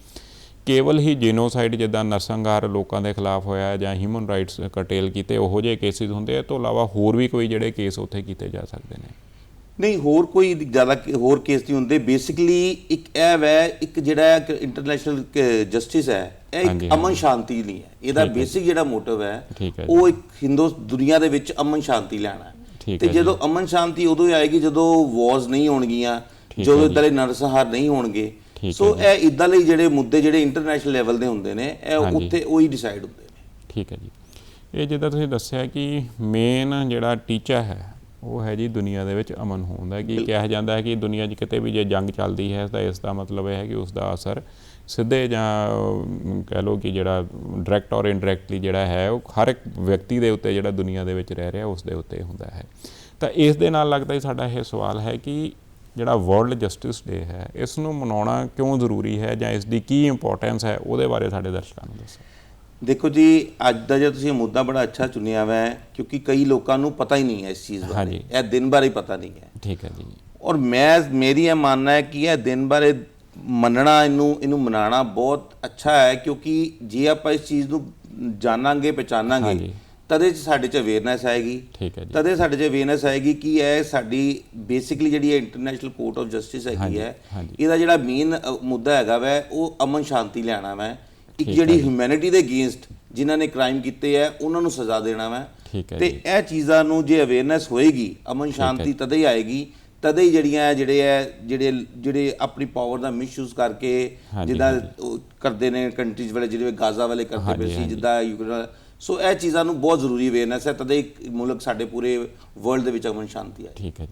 ਕੇਵਲ ਹੀ ਜੀਨੋਸਾਈਡ ਜਿੱਦਾਂ ਨਰਸੰਘਾਰ ਲੋਕਾਂ ਦੇ ਖਿਲਾਫ ਹੋਇਆ ਜਾਂ ਹਿਊਮਨ ਰਾਈਟਸ ਕਟੇਲ ਕੀਤੇ, ਉਹੋ ਜਿਹੇ ਕੇਸਿਸ ਹੁੰਦੇ ਆ, ਇਹ ਤੋਂ ਇਲਾਵਾ ਹੋਰ ਵੀ ਕੋਈ ਜਿਹੜੇ ਕੇਸ ਉੱਥੇ ਕੀਤੇ ਜਾ ਸਕਦੇ ਨੇ। ਨਹੀਂ ਹੋਰ ਕੋਈ ਜ਼ਿਆਦਾ ਹੋਰ ਕੇਸ ਨਹੀਂ ਹੁੰਦੇ। ਬੇਸਿਕਲੀ ਇੱਕ ਇਹ ਵੈ ਇੱਕ ਜਿਹੜਾ ਇੰਟਰਨੈਸ਼ਨਲ ਜਸਟਿਸ ਹੈ ਇਹ ਇੱਕ ਅਮਨ ਸ਼ਾਂਤੀ ਲਈ ਹੈ। ਇਹਦਾ ਬੇਸਿਕ ਜਿਹੜਾ ਮੋਟਿਵ ਹੈ। ਉਹ ਇੱਕ ਹਿੰਦੂ ਦੁਨੀਆ ਦੇ ਵਿੱਚ ਅਮਨ ਸ਼ਾਂਤੀ ਲੈਣਾ ਤੇ ਜਦੋਂ ਅਮਨ ਸ਼ਾਂਤੀ ਉਦੋਂ ਹੀ ਆਏਗੀ ਜਦੋਂ ਵਾਰਸ ਨਹੀਂ ਹੋਣਗੀਆਂ ਜਦੋਂ ਇਦਾਂ ਦੇ ਨਰਸੰਹਾਰ ਨਹੀਂ ਹੋਣਗੇ। ਸੋ ਇਹ ਇਦਾਂ ਲਈ ਜਿਹੜੇ ਮੁੱਦੇ ਜਿਹੜੇ ਇੰਟਰਨੈਸ਼ਨਲ ਲੈਵਲ ਦੇ ਹੁੰਦੇ ਨੇ ਇਹ। ਉੱਥੇ ਉਹੀ ਡਿਸਾਈਡ ਹੁੰਦੇ ਨੇ। ਠੀਕ ਹੈ ਜੀ। ਇਹ ਜਿੱਦਾਂ ਤੁਸੀਂ ਦੱਸਿਆ ਕਿ ਮੇਨ ਜਿਹੜਾ ਟੀਚਾ ਹੈ ਉਹ ਹੈ ਜੀ ਦੁਨੀਆ ਦੇ ਵਿੱਚ ਅਮਨ ਹੋਣ ਦਾ ਕਿ ਕਿਹਾ ਜਾਂਦਾ ਹੈ ਕਿ ਦੁਨੀਆ 'ਚ ਕਿਤੇ ਵੀ ਜੇ ਜੰਗ ਚੱਲਦੀ ਹੈ ਤਾਂ ਇਸ ਦਾ ਮਤਲਬ ਇਹ ਹੈ ਕਿ ਉਸ ਦਾ ਅਸਰ ਸਿੱਧੇ ਜਾਂ ਕਹਿ ਲਓ ਕਿ ਜਿਹੜਾ ਡਾਇਰੈਕਟ ਔਰ ਇਨਡਾਇਰੈਕਟਲੀ ਜਿਹੜਾ ਹੈ ਉਹ ਹਰ ਇੱਕ ਵਿਅਕਤੀ ਦੇ ਉੱਤੇ ਜਿਹੜਾ ਦੁਨੀਆ ਦੇ ਵਿੱਚ ਰਹਿ ਰਿਹਾ ਉਸ ਦੇ ਉੱਤੇ ਹੁੰਦਾ ਹੈ। ਤਾਂ ਇਸ ਦੇ ਨਾਲ ਲੱਗਦਾ ਹੀ ਸਾਡਾ ਇਹ ਸਵਾਲ ਹੈ ਕਿ ਜਿਹੜਾ ਵਰਲਡ ਜਸਟਿਸ ਡੇ ਹੈ ਇਸ ਨੂੰ ਮਨਾਉਣਾ ਕਿਉਂ ਜ਼ਰੂਰੀ ਹੈ ਜਾਂ ਇਸ ਦੀ ਕੀ ਇੰਪੋਰਟੈਂਸ ਹੈ ਉਹਦੇ ਬਾਰੇ ਸਾਡੇ ਦਰਸ਼ਕਾਂ ਨੂੰ ਦੱਸੋ। ਦੇਖੋ ਜੀ ਅੱਜ ਦਾ ਜੇ ਤੁਸੀਂ ਮੁੱਦਾ ਬੜਾ ਅੱਛਾ ਚੁਣਿਆ ਹੋਇਆ ਹੈ ਕਿਉਂਕਿ ਕਈ ਲੋਕਾਂ ਨੂੰ ਪਤਾ ਹੀ ਨਹੀਂ ਹੈ ਇਸ ਚੀਜ਼ ਬਾਰੇ। ਇਹ ਦਿਨ ਬਾਰੇ ਪਤਾ ਨਹੀਂ ਹੈ ਠੀਕ ਹੈ ਜੀ ਔਰ ਮੈਂ ਮੇਰੀ ਇਹ ਮੰਨਣਾ ਹੈ ਕਿ ਇਹ ਦਿਨ ਬਾਰੇ ਮੰਨਣਾ ਇਹਨੂੰ ਇਹਨੂੰ ਮਨਾਉਣਾ ਬਹੁਤ ਅੱਛਾ ਹੈ ਕਿਉਂਕਿ ਜੇ ਆਪਾਂ ਇਸ ਚੀਜ਼ ਨੂੰ ਜਾਣਾਂਗੇ ਪਛਾਣਾਂਗੇ। ਤਦੇ 'ਚ ਸਾਡੇ 'ਚ ਅਵੇਅਰਨੈਸ ਆਏਗੀ ਠੀਕ ਹੈ ਜੀ ਤਦੇ ਸਾਡੇ 'ਚ ਅਵੇਅਰਨੈਸ ਆਏਗੀ ਕਿ ਇਹ ਸਾਡੀ ਬੇਸਿਕਲੀ ਜਿਹੜੀ ਇੰਟਰਨੈਸ਼ਨਲ ਕੋਰਟ ਆਫ ਜਸਟਿਸ ਹੈਗੀ ਹੈ। ਇਹਦਾ ਜਿਹੜਾ ਮੇਨ ਮੁੱਦਾ ਹੈਗਾ ਵੈ ਉਹ ਅਮਨ ਸ਼ਾਂਤੀ ਲਿਆਣਾ ਵੈ ਇੱਕ ਹੈ ਜਿਹੜੀ। ਹਿਊਮੈਨਿਟੀ ਦੇ ਅਗੇਂਸਟ ਜਿਨ੍ਹਾਂ ਨੇ ਕ੍ਰਾਈਮ ਕੀਤੇ ਹੈ ਉਹਨਾਂ ਨੂੰ ਸਜ਼ਾ ਦੇਣਾ ਵੈ ਹੈ ਤੇ ਇਹ ਚੀਜ਼ਾਂ ਨੂੰ ਜੇ ਅਵੇਅਰਨੈਸ ਹੋਏਗੀ ਅਮਨ ਸ਼ਾਂਤੀ ਤਦੇ ਹੀ ਆਏਗੀ ਤਦੇ ਹੀ ਜਿਹੜੀਆਂ ਹੈ ਜਿਹੜੇ ਹੈ ਜਿਹੜੇ ਜਿਹੜੇ ਆਪਣੀ ਪਾਵਰ ਦਾ ਮਿਸਯੂਜ਼ ਕਰਕੇ ਜਿੱਦਾਂ ਕਰਦੇ ਨੇ ਕੰਟਰੀਜ਼ ਵਾਲੇ ਜਿਹੜੇ ਗਾਜ਼ਾ ਵਾਲੇ ਕਰਦੇ ਪਏ ਸੀ। ਜਿੱਦਾਂ ਯੂਕਰੇਨ। ਸੋ ਇਹ ਚੀਜ਼ਾਂ ਨੂੰ ਬਹੁਤ ਜ਼ਰੂਰੀ ਅਵੇਅਰਨੈਸ ਹੈ ਤਦੇ ਇੱਕ ਮੁਲਕ ਸਾਡੇ ਪੂਰੇ ਵਰਲਡ ਦੇ ਵਿੱਚ ਅਮਨ ਸ਼ਾਂਤੀ ਆਏ ਠੀਕ ਹੈ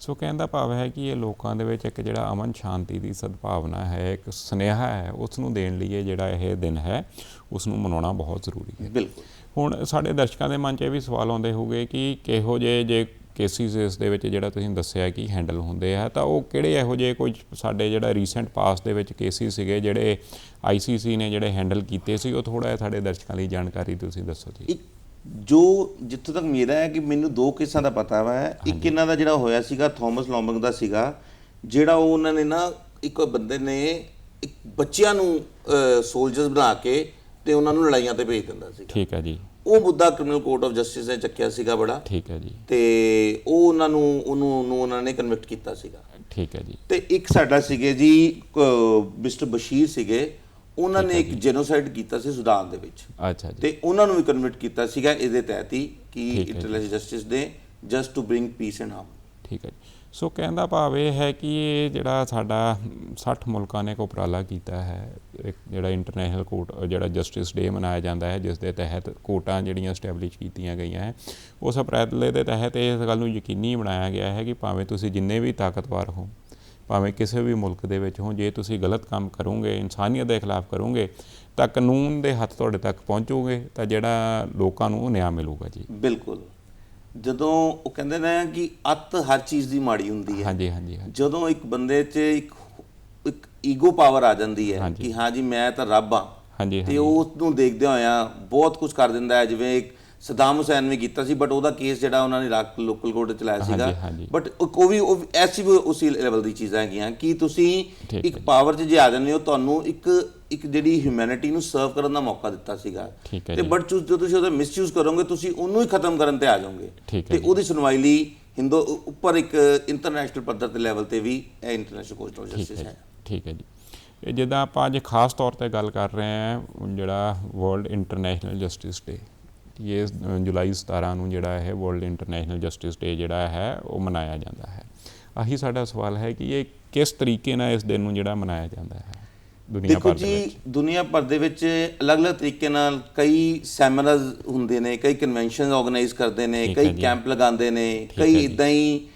ਸੋ ਕਹਿਣ ਦਾ ਭਾਵ ਹੈ ਕਿ ਇਹ ਲੋਕਾਂ ਦੇ ਵਿੱਚ ਇੱਕ ਜਿਹੜਾ ਅਮਨ ਸ਼ਾਂਤੀ ਦੀ ਸਦਭਾਵਨਾ ਹੈ ਇੱਕ ਸੁਨੇਹਾ ਹੈ ਉਸ ਨੂੰ ਦੇਣ ਲਈ ਇਹ ਜਿਹੜਾ ਇਹ ਦਿਨ ਹੈ ਉਸ ਨੂੰ ਮਨਾਉਣਾ ਬਹੁਤ ਜ਼ਰੂਰੀ ਹੈ। ਬਿਲਕੁਲ। ਹੁਣ ਸਾਡੇ ਦਰਸ਼ਕਾਂ ਦੇ ਮਨ 'ਚ ਇਹ ਵੀ ਸਵਾਲ ਆਉਂਦੇ ਹੋਗੇ ਕਿ ਕਿਹੋ ਜਿਹੇ ਜੇ ਕੇਸਿਸ ਇਸ ਦੇ ਵਿੱਚ ਜਿਹੜਾ ਤੁਸੀਂ ਦੱਸਿਆ ਕਿ ਹੈਂਡਲ ਹੁੰਦੇ ਆ ਤਾਂ ਉਹ ਕਿਹੜੇ ਇਹੋ ਜਿਹੇ ਕੁਝ ਸਾਡੇ ਜਿਹੜਾ ਰੀਸੈਂਟ ਪਾਸ ਦੇ ਵਿੱਚ ਕੇਸਿਸ ਸੀਗੇ ਜਿਹੜੇ ਆਈਸੀਸੀ ਨੇ ਜਿਹੜੇ ਹੈਂਡਲ ਕੀਤੇ ਸੀ ਉਹ ਥੋੜਾ ਜਿਹਾ ਸਾਡੇ ਦਰਸ਼ਕਾਂ ਲਈ ਜਾਣਕਾਰੀ ਤੁਸੀਂ ਦੱਸੋ ਜੀ। ਜੋ ਜਿੱਥੋਂ ਤੱਕ ਮੇਰਾ ਹੈ ਕਿ ਮੈਨੂੰ ਦੋ ਕੇਸਾਂ ਦਾ ਪਤਾ ਵਾ ਇੱਕ ਇਹਨਾਂ ਦਾ ਜਿਹੜਾ ਹੋਇਆ ਸੀਗਾ ਥਾਮਸ ਲੌਂਬੰਗ ਦਾ ਸੀਗਾ ਜਿਹੜਾ ਉਹ ਉਹਨਾਂ ਨੇ ਨਾ ਇੱਕ ਬੰਦੇ ਨੇ ਇੱਕ ਬੱਚਿਆਂ ਨੂੰ ਸੋਲਜਰਸ ਬਣਾ ਕੇ ਤੇ ਉਹਨਾਂ ਨੂੰ ਲੜਾਈਆਂ ਤੇ ਭੇਜ ਦਿੰਦਾ ਸੀ ਠੀਕ ਹੈ ਜੀ। ਉਹ ਮੁੱਦਾ ਕ੍ਰਿਮੀਨਲ ਕੋਰਟ ਆਫ ਜਸਟਿਸ ਨੇ ਚੱਕਿਆ ਸੀਗਾ ਬੜਾ। ਠੀਕ ਹੈ ਜੀ। ਤੇ ਉਹ ਉਹਨਾਂ ਨੂੰ ਉਹਨੂੰ ਨੂੰ ਉਹਨਾਂ ਨੇ ਕਨਵਿਕਟ ਕੀਤਾ ਸੀਗਾ। ਠੀਕ ਹੈ ਜੀ। ਤੇ ਇੱਕ ਸਾਡਾ ਸੀਗੇ ਜੀ ਮਿਸਟਰ ਬਸ਼ੀਰ ਸੀਗੇ ਉਹਨਾਂ ਨੇ ਇੱਕ ਜੈਨੋਸਾਈਡ ਕੀਤਾ ਸੀ ਸੁਦਾਨ ਦੇ ਵਿੱਚ। ਅੱਛਾ ਜੀ। ਤੇ ਉਹਨਾਂ ਨੂੰ ਵੀ ਕਨਵਰਟ ਕੀਤਾ ਸੀਗਾ ਇਹਦੇ ਤਹਿਤ ਹੀ ਕਿ। ਇੰਟਰਨੈਸ਼ਨਲ ਜਸਟਿਸ ਦੇ just to bring peace and harm ਠੀਕ ਹੈ ਜੀ। ਸੋ ਕਹਿੰਦਾ ਭਾਵ ਇਹ ਹੈ ਕਿ ਇਹ ਜਿਹੜਾ ਸਾਡਾ 60 ਮੁਲਕਾਂ ਨੇ ਇੱਕ ਉਪਰਾਲਾ ਕੀਤਾ ਹੈ ਇੱਕ ਜਿਹੜਾ ਇੰਟਰਨੈਸ਼ਨਲ ਕੋਰਟ ਜਿਹੜਾ ਜਸਟਿਸ ਡੇ ਮਨਾਇਆ ਜਾਂਦਾ ਹੈ ਜਿਸ ਦੇ ਤਹਿਤ ਕੋਰਟਾਂ ਜਿਹੜੀਆਂ ਸਟੈਬਲਿਸ਼ ਕੀਤੀਆਂ ਗਈਆਂ ਹੈ ਉਸ ਉਪਰਾਲੇ ਦੇ ਤਹਿਤ ਇਸ ਗੱਲ ਨੂੰ ਯਕੀਨੀ ਬਣਾਇਆ ਗਿਆ ਹੈ ਕਿ ਭਾਵੇਂ ਤੁਸੀਂ ਜਿੰਨੇ ਵੀ ਤਾਕਤਵਰ ਹੋ ਭਾਵੇਂ ਕਿਸੇ ਵੀ ਮੁਲਕ ਦੇ ਵਿੱਚ ਹੋ ਜੇ ਤੁਸੀਂ ਗਲਤ ਕੰਮ ਕਰੋਗੇ ਇਨਸਾਨੀਅਤ ਦੇ ਖਿਲਾਫ ਕਰੋਗੇ ਤਾਂ ਕਾਨੂੰਨ ਦੇ ਹੱਥ ਤੁਹਾਡੇ ਤੱਕ ਪਹੁੰਚੋਗੇ ਤਾਂ ਜਿਹੜਾ ਲੋਕਾਂ ਨੂੰ ਉਹ ਨਿਆਂ ਮਿਲੂਗਾ ਜੀ। ਬਿਲਕੁਲ। ਜਦੋਂ ਉਹ ਕਹਿੰਦੇ ਨੇ ਕਿ ਅੱਤ ਹਰ ਚੀਜ਼ ਦੀ ਮਾੜੀ ਹੁੰਦੀ ਹੈ। ਹਾਂਜੀ ਹਾਂਜੀ ਜਦੋਂ ਇੱਕ ਬੰਦੇ 'ਚ ਇੱਕ ਇੱਕ ਈਗੋ ਪਾਵਰ ਆ ਜਾਂਦੀ ਹੈ। ਕਿ ਹਾਂ ਜੀ ਮੈਂ ਤਾਂ ਰੱਬ ਹਾਂ। ਹਾਂਜੀ ਤੇ ਉਹ ਉਸ ਨੂੰ ਦੇਖਦੇ ਹੋਇਆਂ ਬਹੁਤ ਕੁਝ ਕਰ ਦਿੰਦਾ ਹੈ ਜਿਵੇਂ ਇੱਕ ਸਦਾਮ ਹੁਸੈਨ ਨੇ ਕੀਤਾ ਸੀ ਬਟ ਉਹਦਾ ਕੇਸ ਜਿਹੜਾ ਉਹਨਾਂ ਨੇ ਲੋਕਲ ਕੋਰਟ ਚ ਚਲਾਇਆ ਸੀਗਾ। ਬਟ ਉਹ ਵੀ ਉਹ ਐਸੀ ਵੀ ਉਸੇ ਲੈਵਲ ਦੀ ਚੀਜ਼ਾਂ ਹੈਗੀਆਂ ਕਿ ਤੁਸੀਂ ਇੱਕ। ਪਾਵਰ 'ਚ ਜੇ ਆ ਜਾਂਦੇ ਹੋ ਤੁਹਾਨੂੰ ਇੱਕ ਇੱਕ ਜਿਹੜੀ ਹਿਊਮੈਨਿਟੀ ਨੂੰ ਸਰਵ ਕਰਨ ਦਾ ਮੌਕਾ ਦਿੱਤਾ ਸੀਗਾ ਤੇ। ਬਟ ਜਦੋਂ ਤੁਸੀਂ ਉਹਦਾ ਮਿਸਯੂਜ਼ ਕਰੋਗੇ ਤੁਸੀਂ ਉਹਨੂੰ ਹੀ ਖਤਮ ਕਰਨ ਤੇ ਆ ਜਾਓਗੇ ਤੇ। ਉਹਦੀ ਸੁਣਵਾਈ ਲਈ ਹਿੰਦੂ ਉੱਪਰ ਇੱਕ ਇੰਟਰਨੈਸ਼ਨਲ ਪੱਧਰ ਤੇ ਲੈਵਲ ਤੇ ਵੀ ਇਹ ਇੰਟਰਨੈਸ਼ਨਲ ਕੋਰਟ ਆਫ ਜਸਟਿਸ ਹੈ ਠੀਕ ਹੈ ਜੀ ਇਹ ਜਿੱਦਾਂ ਆਪਾਂ ਅੱਜ ਖਾਸ ਤੌਰ ਤੇ ਗੱਲ ਕਰ ਰਹੇ ਹਾਂ ਜਿਹੜਾ ਵਰਲਡ ਇੰਟਰਨੈਸ਼ਨਲ ਜਸਟਿਸ ਡੇ ਇਹ ਅ, ਜੁਲਾਈ 17 ਨੂੰ ਜਿਹੜਾ ਹੈ ਵਰਲਡ ਇੰਟਰਨੈਸ਼ਨਲ ਜਸਟਿਸ ਡੇ ਜਿਹੜਾ ਹੈ ਉਹ ਮਨਾਇਆ ਜਾਂਦਾ ਹੈ ਆਹੀ ਸਾਡਾ ਸਵਾਲ ਹੈ ਕਿ ਇਹ ਕਿਸ ਤਰੀਕੇ ਨਾਲ ਇਸ ਦਿਨ ਨੂੰ ਜਿਹੜਾ ਮਨਾਇਆ ਜਾਂਦਾ ਹੈ ਦੁਨੀਆ ਭਰ ਦੇ ਜੀ ਵਿੱਚ ਦੁਨੀਆ ਭਰ ਦੇ ਵਿੱਚ ਅਲੱਗ-ਅਲੱਗ ਤਰੀਕੇ ਨਾਲ ਕਈ ਸੈਮੀਨਾਰਸ ਹੁੰਦੇ ਨੇ ਕਈ ਕਨਵੈਨਸ਼ਨ ਆਰਗੇਨਾਈਜ਼ ਕਰਦੇ ਨੇ ਕਈ ਜੀ। ਕੈਂਪ ਲਗਾਉਂਦੇ ਨੇ ਕਈ ਜੀ। ਇਦਾਂ ਹੀ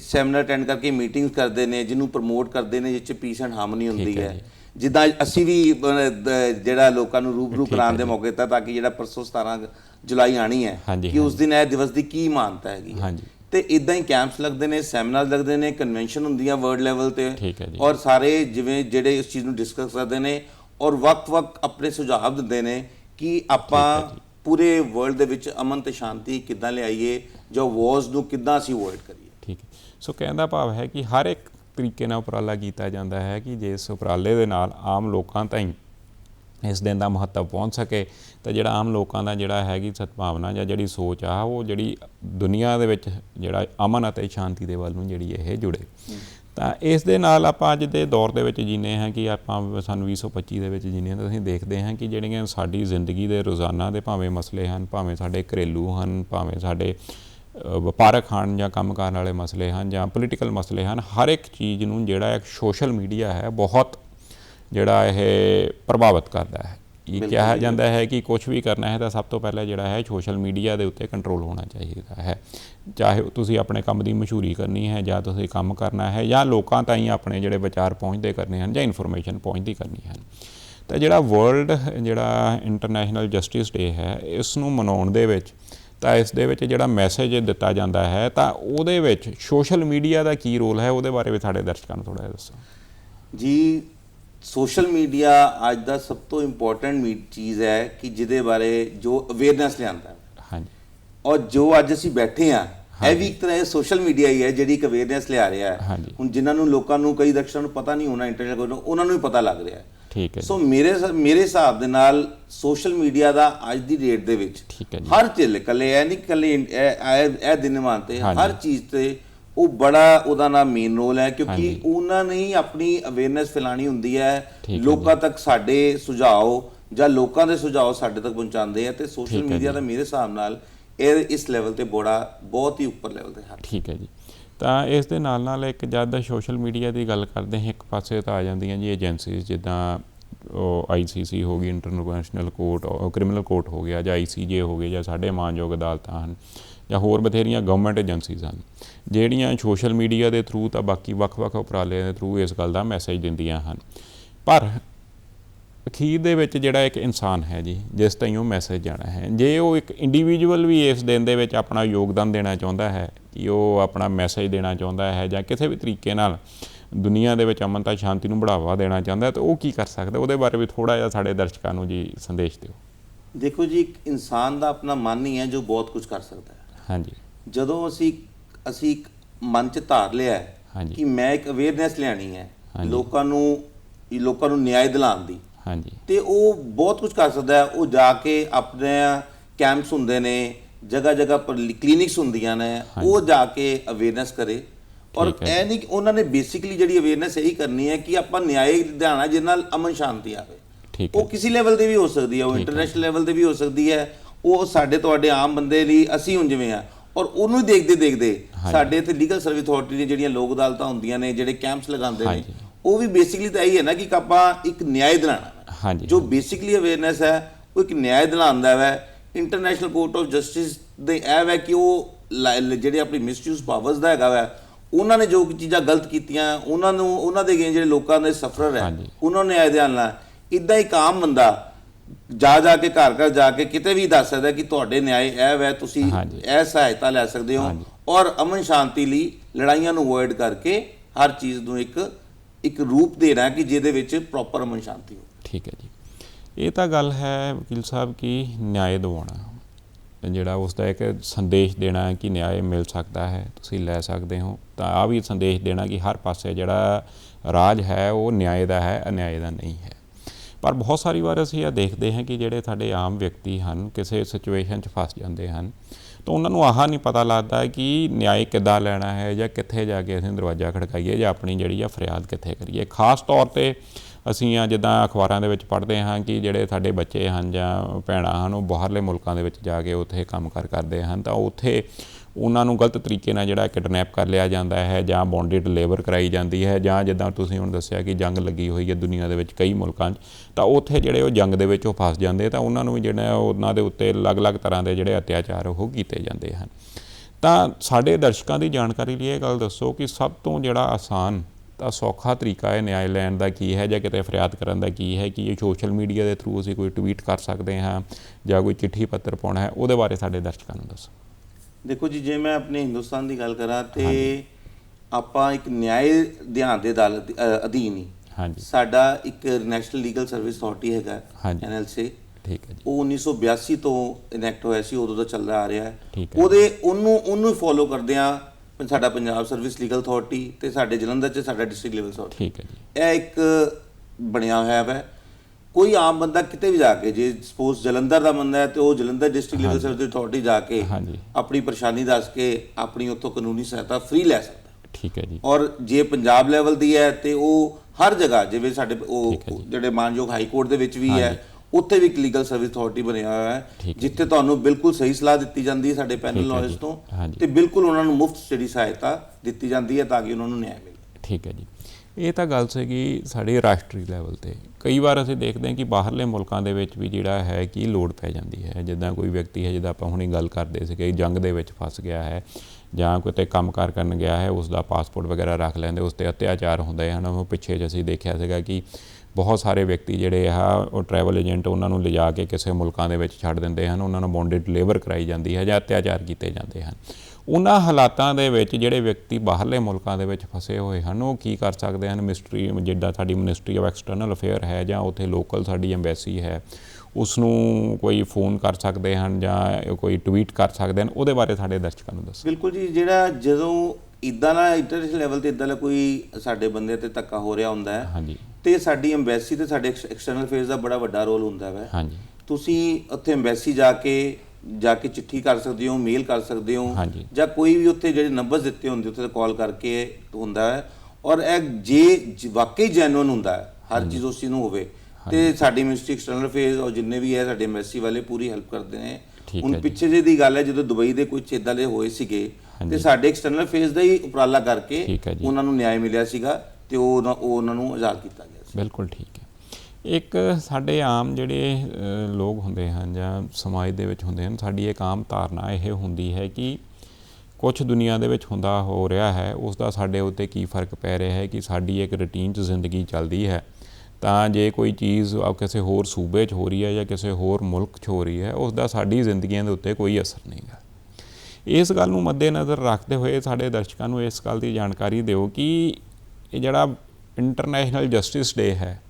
ਸੈਮੀਨਾਰ ਅਟੈਂਡ ਕਰਕੇ ਮੀਟਿੰਗਸ ਕਰਦੇ ਨੇ ਜਿਹਨੂੰ ਪ੍ਰਮੋਟ ਕਰਦੇ ਨੇ ਜਿਸ ਚ ਪੀਸ ਐਂਡ ਹਾਰਮਨੀ ਹੁੰਦੀ ਹੈ ਜੀ। ਜਿੱਦਾਂ ਅਸੀਂ ਵੀ ਜਿਹੜਾ ਲੋਕਾਂ ਨੂੰ ਰੂਬਰੂ ਕਰਾਉਣ ਦੇ। ਮੌਕੇ ਤਾਂ ਤਾਂ ਕਿ ਜਿਹੜਾ ਪਰਸੋਂ 17 ਜੁਲਾਈ ਆਣੀ ਹੈ ਕਿ ਉਸ ਦਿਨ ਇਹ ਦਿਵਸ ਦੀ ਕੀ ਮਾਨਤਾ ਹੈਗੀ। ਹਾਂਜੀ। ਤੇ ਇਦਾਂ ਹੀ ਕੈਂਪਸ ਲੱਗਦੇ ਨੇ ਸੈਮੀਨਾਰ ਲੱਗਦੇ ਨੇ ਕਨਵੈਨਸ਼ਨ ਹੁੰਦੀਆਂ ਵਰਲਡ ਲੈਵਲ ਤੇ। ਔਰ ਸਾਰੇ ਜਿਵੇਂ ਜਿਹੜੇ ਇਸ ਚੀਜ਼ ਨੂੰ ਡਿਸਕਸ ਕਰਦੇ ਨੇ ਔਰ ਵਕਤ-ਵਕਤ ਆਪਣੇ ਸੁਝਾਅ ਦਿੰਦੇ ਨੇ ਕਿ ਆਪਾਂ ਪੂਰੇ ਵਰਲਡ ਦੇ ਵਿੱਚ ਅਮਨ ਤੇ ਸ਼ਾਂਤੀ ਕਿੱਦਾਂ ਲਿਆਈਏ ਜੋ ਵਾਰਸ ਨੂੰ ਕਿੱਦਾਂ ਅਸੀਂ ਅਵੋਇਡ ਕਰੀਏ ਠੀਕ ਹੈ ਸੋ ਕਹਿਣ ਦਾ ਭਾਵ ਹੈ ਕਿ ਹਰ ਇੱਕ ਤਰੀਕੇ ਨਾਲ ਉਪਰਾਲਾ ਕੀਤਾ ਜਾਂਦਾ ਹੈ ਕਿ ਜੇ ਇਸ ਉਪਰਾਲੇ ਦੇ ਨਾਲ ਆਮ ਲੋਕਾਂ ਤਾਈਂ ਇਸ ਦਿਨ ਦਾ ਮਹੱਤਵ ਪਹੁੰਚ ਸਕੇ, ਤਾਂ ਜਿਹੜਾ ਆਮ ਲੋਕਾਂ ਦਾ ਜਿਹੜਾ ਹੈਗੀ ਸਦਭਾਵਨਾ ਜਾਂ ਜਿਹੜੀ ਸੋਚ ਆ, ਉਹ ਜਿਹੜੀ ਦੁਨੀਆ ਦੇ ਵਿੱਚ ਜਿਹੜਾ ਅਮਨ ਅਤੇ ਸ਼ਾਂਤੀ ਦੇ ਵੱਲ ਨੂੰ ਜਿਹੜੀ ਇਹ ਜੁੜੇ। ਤਾਂ ਇਸ ਦੇ ਨਾਲ ਆਪਾਂ ਅੱਜ ਦੇ ਦੌਰ ਦੇ ਵਿੱਚ ਜੀਨੇ ਹਾਂ ਕਿ ਆਪਾਂ ਸਾਨੂੰ 2025 ਦੇ ਵਿੱਚ ਜੀਨੇ ਹਾਂ ਤਾਂ ਅਸੀਂ ਦੇਖਦੇ ਹਾਂ ਕਿ ਜਿਹੜੀਆਂ ਸਾਡੀ ਜ਼ਿੰਦਗੀ ਦੇ ਰੋਜ਼ਾਨਾ ਦੇ ਭਾਵੇਂ ਮਸਲੇ ਹਨ, ਭਾਵੇਂ ਸਾਡੇ ਘਰੇਲੂ ਹਨ, ਭਾਵੇਂ ਸਾਡੇ ਵਪਾਰਕ ਹਨ ਜਾਂ ਕੰਮ ਕਰਨ ਵਾਲੇ ਮਸਲੇ ਹਨ ਜਾਂ ਪੋਲੀਟੀਕਲ ਮਸਲੇ ਹਨ ਹਰ ਇੱਕ ਚੀਜ਼ ਨੂੰ ਜਿਹੜਾ ਇੱਕ ਸੋਸ਼ਲ ਮੀਡੀਆ ਹੈ ਬਹੁਤ ਜਿਹੜਾ ਇਹ ਪ੍ਰਭਾਵਿਤ ਕਰਦਾ ਹੈ। ਇਹ ਕਿਹਾ ਜਾਂਦਾ ਹੈ ਕਿ ਕੁਝ ਵੀ ਕਰਨਾ ਹੈ ਤਾਂ ਸਭ ਤੋਂ ਪਹਿਲਾਂ ਜਿਹੜਾ ਹੈ ਸੋਸ਼ਲ ਮੀਡੀਆ ਦੇ ਉੱਤੇ ਕੰਟਰੋਲ ਹੋਣਾ ਚਾਹੀਦਾ ਹੈ। ਚਾਹੇ ਤੁਸੀਂ ਆਪਣੇ ਕੰਮ ਦੀ ਮਸ਼ਹੂਰੀ ਕਰਨੀ ਹੈ ਜਾਂ ਤੁਸੀਂ ਕੰਮ ਕਰਨਾ ਹੈ ਜਾਂ ਲੋਕਾਂ ਤਾਈਂ ਆਪਣੇ ਜਿਹੜੇ ਵਿਚਾਰ ਪਹੁੰਚਦੇ ਕਰਨੇ ਹਨ ਜਾਂ ਇਨਫੋਰਮੇਸ਼ਨ ਪਹੁੰਚਦੀ ਕਰਨੀ ਹਨ। ਤਾਂ ਜਿਹੜਾ ਵਰਲਡ ਜਿਹੜਾ ਇੰਟਰਨੈਸ਼ਨਲ ਜਸਟਿਸ ਡੇ ਹੈ ਇਸ ਨੂੰ ਮਨਾਉਣ ਦੇ ਵਿੱਚ ਤਾਂ ਇਸ ਦੇ ਵਿੱਚ ਜਿਹੜਾ ਮੈਸੇਜ ਦਿੱਤਾ ਜਾਂਦਾ ਹੈ ਤਾਂ ਉਹਦੇ ਵਿੱਚ ਸੋਸ਼ਲ ਮੀਡੀਆ ਦਾ ਕੀ ਰੋਲ ਹੈ? ਉਹਦੇ ਬਾਰੇ ਵੀ ਸਾਡੇ ਦਰਸ਼ਕਾਂ ਨੂੰ ਥੋੜਾ ਜਿਹਾ ਦੱਸੋ। ਜੀ ਸੋਸ਼ਲ ਮੀਡੀਆ ਅੱਜ ਦਾ ਸਭ ਤੋਂ ਇੰਪੋਰਟੈਂਟ ਚੀਜ਼ ਹੈ ਕਿ ਜਿਹਦੇ ਬਾਰੇ ਜੋ ਅਵੇਅਰਨੈਸ ਲਿਆਂਦਾ ਹਾਂਜੀ। ਔਰ ਜੋ ਅੱਜ ਅਸੀਂ ਬੈਠੇ ਆ ਇਹ ਵੀ ਇੱਕ ਤਰ੍ਹਾਂ ਇਹ ਸੋਸ਼ਲ ਮੀਡੀਆ ਹੀ ਹੈ ਜਿਹੜੀ ਇੱਕ ਅਵੇਅਰਨੈਸ ਲਿਆ ਰਿਹਾ ਹੈ। ਹੁਣ ਜਿਨ੍ਹਾਂ ਨੂੰ ਲੋਕਾਂ ਨੂੰ ਕਈ ਦਰਸ਼ਕਾਂ ਨੂੰ ਪਤਾ ਨਹੀਂ ਹੋਣਾ ਇੰਟਰਨੈਟ ਕੋਲ ਉਹਨਾਂ ਨੂੰ ਵੀ ਪਤਾ ਲੱਗ ਰਿਹਾ ਹੈ। ਠੀਕ ਹੈ ਸੋ ਮੇਰੇ ਮੇਰੇ ਹਿਸਾਬ ਦੇ ਨਾਲ ਸੋਸ਼ਲ ਮੀਡੀਆ ਦਾ ਅੱਜ ਦੀ ਡੇਟ ਦੇ ਵਿੱਚ ਠੀਕ ਹੈ ਜੀ। ਹਰ ਚੀਜ਼ ਕੱਲੇ ਇਹ ਨਹੀਂ ਕੱਲੇ ਇਹ ਦਿਨ ਮਾਨਤੇ। ਹਰ ਚੀਜ਼ ਤੇ ਉਹ ਬੜਾ ਉਹਦਾ ਨਾਮ ਮੇਨ ਰੋਲ ਹੈ ਕਿਉਂਕਿ। ਉਹਨਾਂ ਨੇ ਹੀ ਆਪਣੀ ਅਵੇਅਰਨੈਸ ਫੈਲਾਣੀ ਹੁੰਦੀ ਹੈ ਲੋਕਾਂ ਤੱਕ ਸਾਡੇ ਸੁਝਾਅ ਜਾਂ ਲੋਕਾਂ ਦੇ ਸੁਝਾਅ ਸਾਡੇ ਤੱਕ ਪਹੁੰਚਾਉਂਦੇ ਆ ਤੇ ਸੋਸ਼ਲ ਮੀਡੀਆ। ਦਾ ਮੇਰੇ ਹਿਸਾਬ ਨਾਲ ਇਹ ਇਸ ਲੈਵਲ ਤੇ ਬੜਾ ਬਹੁਤ ਹੀ ਉੱਪਰ ਲੈਵਲ ਤੇ ਹੈ ਠੀਕ ਹੈ ਜੀ ਤਾਂ ਇਸ ਦੇ ਨਾਲ ਨਾਲ ਇੱਕ ਜਦ ਸੋਸ਼ਲ ਮੀਡੀਆ ਦੀ ਗੱਲ ਕਰਦੇ ਹਾਂ, ਇੱਕ ਪਾਸੇ ਤਾਂ ਆ ਜਾਂਦੀਆਂ ਜੀ ਏਜੰਸੀਜ਼, ਜਿੱਦਾਂ ਉਹ ਆਈਸੀਸੀ ਹੋ ਗਈ, ਇੰਟਰਨੈਸ਼ਨਲ ਕੋਰਟ ਕ੍ਰਿਮੀਨਲ ਕੋਰਟ ਹੋ ਗਿਆ ਜਾਂ ਆਈਸੀਜੇ ਹੋ ਗਏ ਜਾਂ ਸਾਡੇ ਮਾਨਯੋਗ ਅਦਾਲਤਾਂ ਹਨ ਜਾਂ ਹੋਰ ਬਥੇਰੀਆਂ ਗਵਰਨਮੈਂਟ ਏਜੰਸੀਜ਼ ਹਨ, ਜਿਹੜੀਆਂ ਸੋਸ਼ਲ ਮੀਡੀਆ ਦੇ ਥਰੂ ਤਾਂ ਬਾਕੀ ਵੱਖ-ਵੱਖ ਉਪਰਾਲਿਆਂ ਦੇ ਥਰੂ ਇਸ ਗੱਲ ਦਾ ਮੈਸੇਜ ਦਿੰਦੀਆਂ ਹਨ। ਪਰ ਅਖੀਰ ਦੇ ਵਿੱਚ ਜਿਹੜਾ ਇੱਕ ਇਨਸਾਨ ਹੈ ਜੀ, ਜਿਸ ਤਾਈਂ ਉਹ ਮੈਸੇਜ ਜਾਣਾ ਹੈ, ਜੇ ਉਹ ਇੱਕ ਇੰਡੀਵਿਜੂਅਲ ਵੀ ਇਸ ਦਿਨ ਦੇ ਵਿੱਚ ਆਪਣਾ ਯੋਗਦਾਨ ਦੇਣਾ ਚਾਹੁੰਦਾ ਹੈ ਕਿ ਉਹ ਆਪਣਾ ਮੈਸੇਜ ਦੇਣਾ ਚਾਹੁੰਦਾ ਹੈ ਜਾਂ ਕਿਸੇ ਵੀ ਤਰੀਕੇ ਨਾਲ ਦੁਨੀਆ ਦੇ ਵਿੱਚ ਅਮਨਤਾ ਸ਼ਾਂਤੀ ਨੂੰ ਬੜਾਵਾ ਦੇਣਾ ਚਾਹੁੰਦਾ ਹੈ ਤਾਂ ਉਹ ਕੀ ਕਰ ਸਕਦਾ? ਉਹਦੇ ਬਾਰੇ ਵੀ ਥੋੜਾ ਜਿਹਾ ਸਾਡੇ ਦਰਸ਼ਕਾਂ ਨੂੰ ਜੀ ਸੰਦੇਸ਼ ਦਿਓ। ਦੇਖੋ ਜੀ ਇੱਕ ਇਨਸਾਨ ਦਾ ਆਪਣਾ ਮਨ ਹੀ ਹੈ ਜੋ ਬਹੁਤ ਕੁਝ ਕਰ ਸਕਦਾ ਹੈ। ਹਾਂਜੀ। ਜਦੋਂ ਅਸੀਂ ਅਸੀਂ ਇੱਕ ਮਨ ਚ ਧਾਰ ਲਿਆ ਹੈ। ਕਿ ਮੈਂ ਇੱਕ ਅਵੇਅਰਨੈਸ ਲਿਆਣੀ ਹੈ। ਲੋਕਾਂ ਨੂੰ ਇਹ ਲੋਕਾਂ ਨੂੰ ਨਿਆਂ ਦਿਲਾਉਣ ਦੀ ਹਾਂਜੀ। ਤੇ ਉਹ ਬਹੁਤ ਕੁਝ ਕਰ ਸਕਦਾ ਹੈ। ਉਹ ਜਾ ਕੇ ਆਪਣੇ ਕੈਂਪਸ ਹੁੰਦੇ ਨੇ ਜਗ੍ਹਾ ਜਗ੍ਹਾ ਪਰ ਕਲੀਨਿਕਸ ਹੁੰਦੀਆਂ ਨੇ ਉਹ ਜਾ ਕੇ ਅਵੇਅਰਨੈਸ ਕਰੇ। ਔਰ ਇਹ ਨਹੀਂ ਕਿ ਉਹਨਾਂ ਨੇ ਬੇਸਿਕਲੀ ਜਿਹੜੀ ਅਵੇਅਰਨੈਸ ਇਹੀ ਕਰਨੀ ਹੈ ਕਿ ਆਪਾਂ ਨਿਆਂ ਦਿਲਾਣਾ ਜਿਹਦੇ ਨਾਲ ਅਮਨ ਸ਼ਾਂਤੀ ਆਵੇ। ਉਹ ਕਿਸੇ ਲੈਵਲ ਤੇ ਵੀ ਹੋ ਸਕਦੀ ਹੈ ਉਹ ਇੰਟਰਨੈਸ਼ਨਲ ਲੈਵਲ ਤੇ ਵੀ ਹੋ ਸਕਦੀ ਹੈ। ਉਹ ਸਾਡੇ ਤੁਹਾਡੇ ਆਮ ਬੰਦੇ ਲਈ ਅਸੀਂ ਹੁਣ ਜਿਵੇਂ ਆ। ਔਰ ਉਹਨੂੰ ਦੇਖਦੇ ਦੇਖਦੇ ਸਾਡੇ ਇੱਥੇ ਲੀਗਲ ਸਰਵਿਸ ਅਥਾਰਟੀ ਦੀਆਂ ਜਿਹੜੀਆਂ ਲੋਕ ਅਦਾਲਤਾਂ ਹੁੰਦੀਆਂ ਨੇ ਜਿਹੜੇ ਕੈਂਪਸ ਲਗਾਉਂਦੇ ਨੇ ਉਹ ਵੀ ਬੇਸਿਕਲੀ ਤਾਂ ਇਹੀ ਹੈ ਨਾ ਕਿ ਆਪਾਂ ਇੱਕ ਨਿਆਂ ਦਿਲਾਣਾ। ਜੋ ਬੇਸਿਕਲੀ ਅਵੇਅਰਨੈਸ ਹੈ ਉਹ ਇੱਕ ਨਿਆਂ ਦਿਲਾਉਂਦਾ ਹੈ ਇੰਟਰਨੈਸ਼ਨਲ ਕੋਰਟ ਆਫ ਜਸਟਿਸ ਦੇ ਇਹ ਹੈ ਕਿ ਉਹ ਜਿਹੜੇ ਆਪਣੀ ਮਿਸਯੂਜ਼ ਪਾਵਰਸ ਦਾ ਹੈਗਾ ਵੈ ਉਹਨਾਂ ਨੇ ਜੋ ਚੀਜ਼ਾਂ ਗਲਤ ਕੀਤੀਆਂ ਉਹਨਾਂ ਨੂੰ ਉਹਨਾਂ ਦੇ ਜਿਹੜੇ ਲੋਕਾਂ ਦੇ ਸਫਰਰ ਹੈ। ਉਹਨਾਂ ਨੇ ਆਏ ਧਿਆਨ ਨਾਲ ਇਦਾਂ ਇੱਕ ਆਮ ਬੰਦਾ ਜਾ ਜਾ ਕੇ ਘਰ ਘਰ ਜਾ ਕੇ ਕਿਤੇ ਵੀ ਦੱਸ ਸਕਦਾ ਕਿ ਤੁਹਾਡੇ ਨਿਆਂ ਇਹ ਵੈ ਤੁਸੀਂ। ਇਹ ਸਹਾਇਤਾ ਲੈ ਸਕਦੇ ਹੋ ਔਰ ਅਮਨ ਸ਼ਾਂਤੀ ਲਈ ਲੜਾਈਆਂ ਨੂੰ ਅਵੋਇਡ ਕਰਕੇ ਹਰ ਚੀਜ਼ ਨੂੰ ਇੱਕ ਇੱਕ ਰੂਪ ਦੇਣਾ ਕਿ ਜਿਹਦੇ ਵਿੱਚ ਪ੍ਰੋਪਰ ਅਮਨ ਸ਼ਾਂਤੀ ਹੋ ਠੀਕ ਹੈ ਜੀ ਇਹ ਤਾਂ ਗੱਲ ਹੈ ਵਕੀਲ ਸਾਹਿਬ ਕਿ ਨਿਆਂ ਦਿਵਾਉਣਾ। ਜਿਹੜਾ ਉਸ ਦਾ ਇੱਕ ਸੰਦੇਸ਼ ਦੇਣਾ ਕਿ ਨਿਆਂ ਮਿਲ ਸਕਦਾ ਹੈ, ਤੁਸੀਂ ਲੈ ਸਕਦੇ ਹੋ। ਤਾਂ ਆ ਵੀ ਸੰਦੇਸ਼ ਦੇਣਾ ਕਿ ਹਰ ਪਾਸੇ ਜਿਹੜਾ ਰਾਜ ਹੈ, ਉਹ ਨਿਆਂ ਦਾ ਹੈ ਅਨਿਆਏ ਦਾ ਨਹੀਂ ਹੈ। ਪਰ ਬਹੁਤ ਸਾਰੀ ਵਾਰ ਅਸੀਂ ਇਹ ਦੇਖਦੇ ਹਾਂ ਕਿ ਜਿਹੜੇ ਸਾਡੇ ਆਮ ਵਿਅਕਤੀ ਹਨ, ਕਿਸੇ ਸਿਚੁਏਸ਼ਨ 'ਚ ਫਸ ਜਾਂਦੇ ਹਨ, ਤਾਂ ਉਹਨਾਂ ਨੂੰ ਆਹ ਨਹੀਂ ਪਤਾ ਲੱਗਦਾ ਕਿ ਨਿਆਂ ਕਿੱਦਾਂ ਲੈਣਾ ਹੈ ਜਾਂ ਕਿੱਥੇ ਜਾ ਕੇ ਅਸੀਂ ਦਰਵਾਜ਼ਾ ਖੜਕਾਈਏ ਜਾਂ ਆਪਣੀ ਜਿਹੜੀ ਆ ਫਰਿਆਦ ਕਿੱਥੇ ਕਰੀਏ। ਖਾਸ ਤੌਰ ਤੇ ਅਸੀਂ ਆ ਜਿੱਦਾਂ ਅਖਬਾਰਾਂ ਦੇ ਵਿੱਚ ਪੜ੍ਹਦੇ ਹਾਂ ਕਿ ਜਿਹੜੇ ਸਾਡੇ ਬੱਚੇ ਹਨ ਜਾਂ ਭੈਣਾਂ ਹਨ, ਉਹ ਬਾਹਰਲੇ ਮੁਲਕਾਂ ਦੇ ਵਿੱਚ ਜਾ ਕੇ ਉੱਥੇ ਕੰਮਕਾਰ ਕਰਦੇ ਹਨ, ਤਾਂ ਉੱਥੇ ਉਹਨਾਂ ਨੂੰ ਗਲਤ ਤਰੀਕੇ ਨਾਲ ਜਿਹੜਾ ਕਿਡਨੈਪ ਕਰ ਲਿਆ ਜਾਂਦਾ ਹੈ ਜਾਂ ਬੌਂਡਿਡ ਲੇਬਰ ਕਰਾਈ ਜਾਂਦੀ ਹੈ ਜਾਂ ਜਿੱਦਾਂ ਤੁਸੀਂ ਹੁਣ ਦੱਸਿਆ ਕਿ ਜੰਗ ਲੱਗੀ ਹੋਈ ਹੈ ਦੁਨੀਆ ਦੇ ਵਿੱਚ ਕਈ ਮੁਲਕਾਂ 'ਚ, ਤਾਂ ਉੱਥੇ ਜਿਹੜੇ ਉਹ ਜੰਗ ਦੇ ਵਿੱਚ ਉਹ ਫਸ ਜਾਂਦੇ ਤਾਂ ਉਹਨਾਂ ਨੂੰ ਵੀ ਜਿਹੜਾ ਉਹਨਾਂ ਦੇ ਉੱਤੇ ਅਲੱਗ-ਅਲੱਗ ਤਰ੍ਹਾਂ ਦੇ ਜਿਹੜੇ ਅਤਿਆਚਾਰ ਉਹ ਕੀਤੇ ਜਾਂਦੇ ਹਨ। ਤਾਂ ਸਾਡੇ ਦਰਸ਼ਕਾਂ ਦੀ ਜਾਣਕਾਰੀ ਲਈ ਇਹ ਗੱਲ ਦੱਸੋ ਕਿ ਸਭ ਤੋਂ ਜਿਹੜਾ ਆਸਾਨ ਤਾਂ ਸੌਖਾ ਤਰੀਕਾ ਹੈ ਨਿਆਂ ਲੈਣ ਦਾ ਕੀ ਹੈ ਜਾਂ ਕਿਤੇ ਫਰਿਆਦ ਕਰਨ ਦਾ ਕੀ ਹੈ ਕਿ ਇਹ ਸੋਸ਼ਲ ਮੀਡੀਆ ਦੇ ਥਰੂ ਅਸੀਂ ਕੋਈ ਟਵੀਟ ਕਰ ਸਕਦੇ ਹਾਂ ਜਾਂ ਕੋਈ ਚਿੱਠੀ ਪੱਤਰ ਪਾਉਣਾ ਹੈ ਉਹਦੇ ਬਾਰੇ ਸਾਡੇ ਦਰਸ਼ਕਾਂ ਨੂੰ ਦੱਸੋ। ਦੇਖੋ ਜੀ ਜੇ ਮੈਂ ਆਪਣੇ ਹਿੰਦੁਸਤਾਨ ਦੀ ਗੱਲ ਕਰਾਂ ਤੇ ਆਪਾਂ ਇੱਕ ਨਿਆਂ ਧਿਆਨ ਦੇ ਅਦਾਲਤ ਅਧੀਨ ਹੀ ਹਾਂਜੀ। ਸਾਡਾ ਇੱਕ ਨੈਸ਼ਨਲ ਲੀਗਲ ਸਰਵਿਸ ਅਥਾਰਟੀ ਹੈਗਾ। ਐਨਐਲਸੀ ਠੀਕ ਹੈ ਜੀ। ਉਹ 1982 ਤੋਂ ਇਨੈਕਟ ਹੋਇਆ ਸੀ ਉਦੋਂ ਦਾ ਚੱਲਦਾ ਆ ਰਿਹਾ ਹੈ। ਉਹਦੇ ਉਹਨੂੰ ਉਹਨੂੰ ਫੋਲੋ ਕਰਦੇ ਆ ਸਾਡਾ ਪੰਜਾਬ ਸਰਵਿਸ ਲੀਗਲ ਅਥਾਰਟੀ ਤੇ ਸਾਡੇ ਜਲੰਧਰ 'ਚ ਸਾਡਾ ਡਿਸਟ੍ਰਿਕਟ ਲੈਵਲ ਅਥਾਰਟੀ ਠੀਕ ਹੈ ਜੀ। ਇਹ ਇੱਕ ਬਣਿਆ ਹੋਇਆ ਹੈ ਕੋਈ ਆਮ ਬੰਦਾ ਕਿਤੇ ਵੀ ਜਾ ਕੇ ਜੇ ਸਪੋਜ਼ ਜਲੰਧਰ ਦਾ ਬੰਦਾ ਹੈ ਤੇ ਉਹ Jalandhar district level service authority ਜਾ ਕੇ। ਆਪਣੀ ਪਰੇਸ਼ਾਨੀ ਦੱਸ ਕੇ ਆਪਣੀ ਉੱਥੋਂ ਕਾਨੂੰਨੀ ਸਹਾਇਤਾ ਫ੍ਰੀ ਲੈ ਸਕਦਾ। ਠੀਕ ਹੈ ਜੀ। ਔਰ ਜੇ ਪੰਜਾਬ ਲੈਵਲ ਦੀ ਹੈ ਤੇ ਉਹ ਹਰ ਜਗ੍ਹਾ ਜਿਵੇਂ ਸਾਡੇ ਉਹ। ਜਿਹੜੇ ਮਾਨਯੋਗ ਹਾਈ ਕੋਰਟ ਦੇ ਵਿੱਚ ਵੀ ਹੈ ਉੱਥੇ ਵੀ ਇੱਕ ਲੀਗਲ ਸਰਵਿਸ ਅਥਾਰਟੀ ਬਣਿਆ ਹੋਇਆ ਹੈ ਹੈ ਜਿੱਥੇ ਤੁਹਾਨੂੰ ਬਿਲਕੁਲ ਸਹੀ ਸਲਾਹ ਦਿੱਤੀ ਜਾਂਦੀ ਹੈ ਸਾਡੇ ਪੈਨਲ ਠੀਕ ਹੈ ਲਾਇਰਸ ਜੀ। ਤੋਂ। ਤੇ ਬਿਲਕੁਲ ਉਹਨਾਂ ਨੂੰ ਮੁਫਤ ਜਿਹੜੀ ਸਹਾਇਤਾ ਦਿੱਤੀ ਜਾਂਦੀ ਹੈ ਤਾਂ ਕਿ ਉਹਨਾਂ ਨੂੰ ਨਿਆਂ ਮਿਲੇ। ਠੀਕ ਹੈ ਜੀ। ਇਹ ਤਾਂ ਗੱਲ ਸੀਗੀ ਸਾਡੇ ਰਾਸ਼ਟਰੀ ਲੈਵਲ ਤੇ। ਕਈ ਵਾਰ ਅਸੀਂ ਦੇਖਦੇ ਹਾਂ ਕਿ ਬਾਹਰਲੇ ਮੁਲਕਾਂ ਦੇ ਵਿੱਚ ਵੀ ਜਿਹੜਾ ਹੈ ਕਿ ਲੋੜ ਪੈ ਜਾਂਦੀ ਹੈ। ਜਿੱਦਾਂ ਕੋਈ ਵਿਅਕਤੀ ਹੈ ਜਿੱਦਾਂ ਆਪਾਂ ਹੁਣੇ ਗੱਲ ਕਰਦੇ ਸੀਗੇ ਜੰਗ ਦੇ ਵਿੱਚ ਫਸ ਗਿਆ ਹੈ ਜਾਂ ਕਿਤੇ ਕੰਮਕਾਰ ਕਰਨ ਗਿਆ ਹੈ ਉਸ ਦਾ ਪਾਸਪੋਰਟ ਵਗੈਰਾ ਰੱਖ ਲੈਂਦੇ ਉਸ ਤੇ ਅਤਿਆਚਾਰ ਹੁੰਦੇ ਹਨ। ਉਹ ਪਿੱਛੇ ਜਿ ਅਸੀਂ ਦੇਖਿਆ ਸੀਗਾ ਕਿ ਬਹੁਤ ਸਾਰੇ ਵਿਅਕਤੀ ਜਿਹੜੇ ਆ ਉਹ ਟਰੈਵਲ ਏਜੰਟ ਉਹਨਾਂ ਨੂੰ ਲਿਜਾ ਕੇ ਕਿਸੇ ਮੁਲਕਾਂ ਦੇ ਵਿੱਚ ਛੱਡ ਦਿੰਦੇ ਹਨ ਉਹਨਾਂ ਨੂੰ ਬੌਂਡਡ ਲੇਬਰ ਕਰਾਈ ਜਾਂਦੀ ਹੈ ਜਾਂ ਅਤਿਆਚਾਰ ਕੀਤੇ ਜਾਂਦੇ ਹਨ। ਉਹਨਾਂ ਹਾਲਾਤਾਂ ਦੇ ਵਿੱਚ ਜਿਹੜੇ ਵਿਅਕਤੀ ਬਾਹਰਲੇ ਮੁਲਕਾਂ ਦੇ ਵਿੱਚ ਫਸੇ ਹੋਏ ਹਨ ਉਹ ਕੀ ਕਰ ਸਕਦੇ ਹਨ? ਮਿਸਟਰੀ ਜਿੱਦਾਂ ਸਾਡੀ ਮਿਨਿਸਟਰੀ ਆਫ ਐਕਸਟਰਨਲ ਅਫੇਅਰ ਹੈ ਜਾਂ ਉੱਥੇ ਲੋਕਲ ਸਾਡੀ ਐਮਬੈਸੀ ਹੈ ਉਸ ਨੂੰ ਕੋਈ ਫੋਨ ਕਰ ਸਕਦੇ ਹਨ ਜਾਂ ਕੋਈ ਟਵੀਟ ਕਰ ਸਕਦੇ ਹਨ? ਉਹਦੇ ਬਾਰੇ ਸਾਡੇ ਦਰਸ਼ਕਾਂ ਨੂੰ ਦੱਸੋ। ਬਿਲਕੁਲ ਜੀ ਜਿਹੜਾ ਜਦੋਂ ਇਦਾਂ ਦਾ ਇੰਟਰਨੈਸ਼ਨਲ ਲੈਵਲ ਤੇ ਇਦਾਂ ਦਾ ਕੋਈ ਸਾਡੇ ਬੰਦੇ ਤੇ ਧੱਕਾ ਹੋ ਰਿਹਾ ਹੁੰਦਾ ਹੈ ਹਾਂਜੀ। ਤੇ ਸਾਡੀ ਐਮਬੈਸੀ ਤੇ ਸਾਡੇ ਐਕਸਟਰਨਲ ਫੇਸ ਦਾ ਬੜਾ ਵੱਡਾ ਰੋਲ ਹੁੰਦਾ ਹੈ ਹਾਂਜੀ। ਤੁਸੀਂ ਉੱਥੇ ਐਮਬੈਸੀ ਜਾ ਕੇ ਜਾ ਕੇ ਚਿੱਠੀ ਕਰ ਸਕਦੇ ਹੋ ਮੇਲ ਕਰ ਸਕਦੇ ਹੋ। ਜਾਂ ਕੋਈ ਵੀ ਉੱਥੇ ਜਿਹੜੇ ਨੰਬਰਸ ਦਿੱਤੇ ਹੁੰਦੇ ਉੱਥੇ ਕਾਲ ਕਰਕੇ ਹੁੰਦਾ ਹੈ ਔਰ ਇਹ ਜੇ ਵਾਕਈ ਜੈਨੂਇਨ ਹੁੰਦਾ ਹੈ ਹਰ ਚੀਜ਼ ਉਸ ਨੂੰ ਹੋਵੇ। ਤੇ ਸਾਡੀ ਮਿਨਿਸਟਰੀ ਐਕਸਟਰਨਲ ਅਫੇਅਰਸ ਔਰ ਜਿੰਨੇ ਵੀ ਹੈ ਸਾਡੇ ਐਮਬੈਸੀ ਵਾਲੇ ਪੂਰੀ ਹੈਲਪ ਕਰਦੇ ਨੇ। ਹੁਣ। ਪਿੱਛੇ ਜੇ ਦੀ ਗੱਲ ਹੈ ਜਦੋਂ ਦੁਬਈ ਦੇ ਕੁਝ ਇਦਾਂ ਦੇ ਹੋਏ ਸੀਗੇ ਤੇ ਸਾਡੇ ਐਕਸਟਰਨਲ ਅਫੇਅਰਸ ਦਾ ਹੀ ਉਪਰਾਲਾ ਕਰਕੇ। ਉਹਨਾਂ ਨੂੰ ਨਿਆਂ ਮਿਲਿਆ ਸੀਗਾ। ਤੇ ਉਹ ਉਹਨਾਂ- ਉਹ ਉਹਨਾਂ ਨੂੰ ਆਜ਼ਾਦ ਕੀਤਾ ਗਿਆ ਸੀ। ਬਿਲਕੁਲ ਠੀਕ ਹੈ। ਇੱਕ ਸਾਡੇ ਆਮ ਜਿਹੜੇ ਅ, ਲੋਕ ਹੁੰਦੇ ਹਨ ਜਾਂ ਸਮਾਜ ਦੇ ਵਿੱਚ ਹੁੰਦੇ ਹਨ ਸਾਡੀ ਇੱਕ ਆਮ ਧਾਰਨਾ ਇਹ ਹੁੰਦੀ ਹੈ ਕਿ ਕੁਝ ਦੁਨੀਆ ਦੇ ਵਿੱਚ ਹੁੰਦਾ ਹੋ ਰਿਹਾ ਹੈ ਉਸ ਦਾ ਸਾਡੇ ਉੱਤੇ ਕੀ ਫ਼ਰਕ ਪੈ ਰਿਹਾ ਹੈ ਕਿ ਸਾਡੀ ਇੱਕ ਰੁਟੀਨ 'ਚ ਜ਼ਿੰਦਗੀ ਚੱਲਦੀ ਹੈ। ਤਾਂ ਜੇ ਕੋਈ ਚੀਜ਼ ਆ ਕਿਸੇ ਹੋਰ ਸੂਬੇ 'ਚ ਹੋ ਰਹੀ ਹੈ ਜਾਂ ਕਿਸੇ ਹੋਰ ਮੁਲਕ 'ਚ ਹੋ ਰਹੀ ਹੈ ਉਸ ਦਾ ਸਾਡੀ ਜ਼ਿੰਦਗੀਆਂ ਦੇ ਉੱਤੇ ਕੋਈ ਅਸਰ ਨਹੀਂ ਗਾ ਇਸ ਗੱਲ ਨੂੰ ਮੱਦੇਨਜ਼ਰ ਰੱਖਦੇ ਹੋਏ ਸਾਡੇ ਦਰਸ਼ਕਾਂ ਨੂੰ ਇਸ ਗੱਲ ਦੀ ਜਾਣਕਾਰੀ ਦਿਓ ਕਿ ਇਹ ਜਿਹੜਾ ਇੰਟਰਨੈਸ਼ਨਲ ਜਸਟਿਸ ਡੇ ਹੈ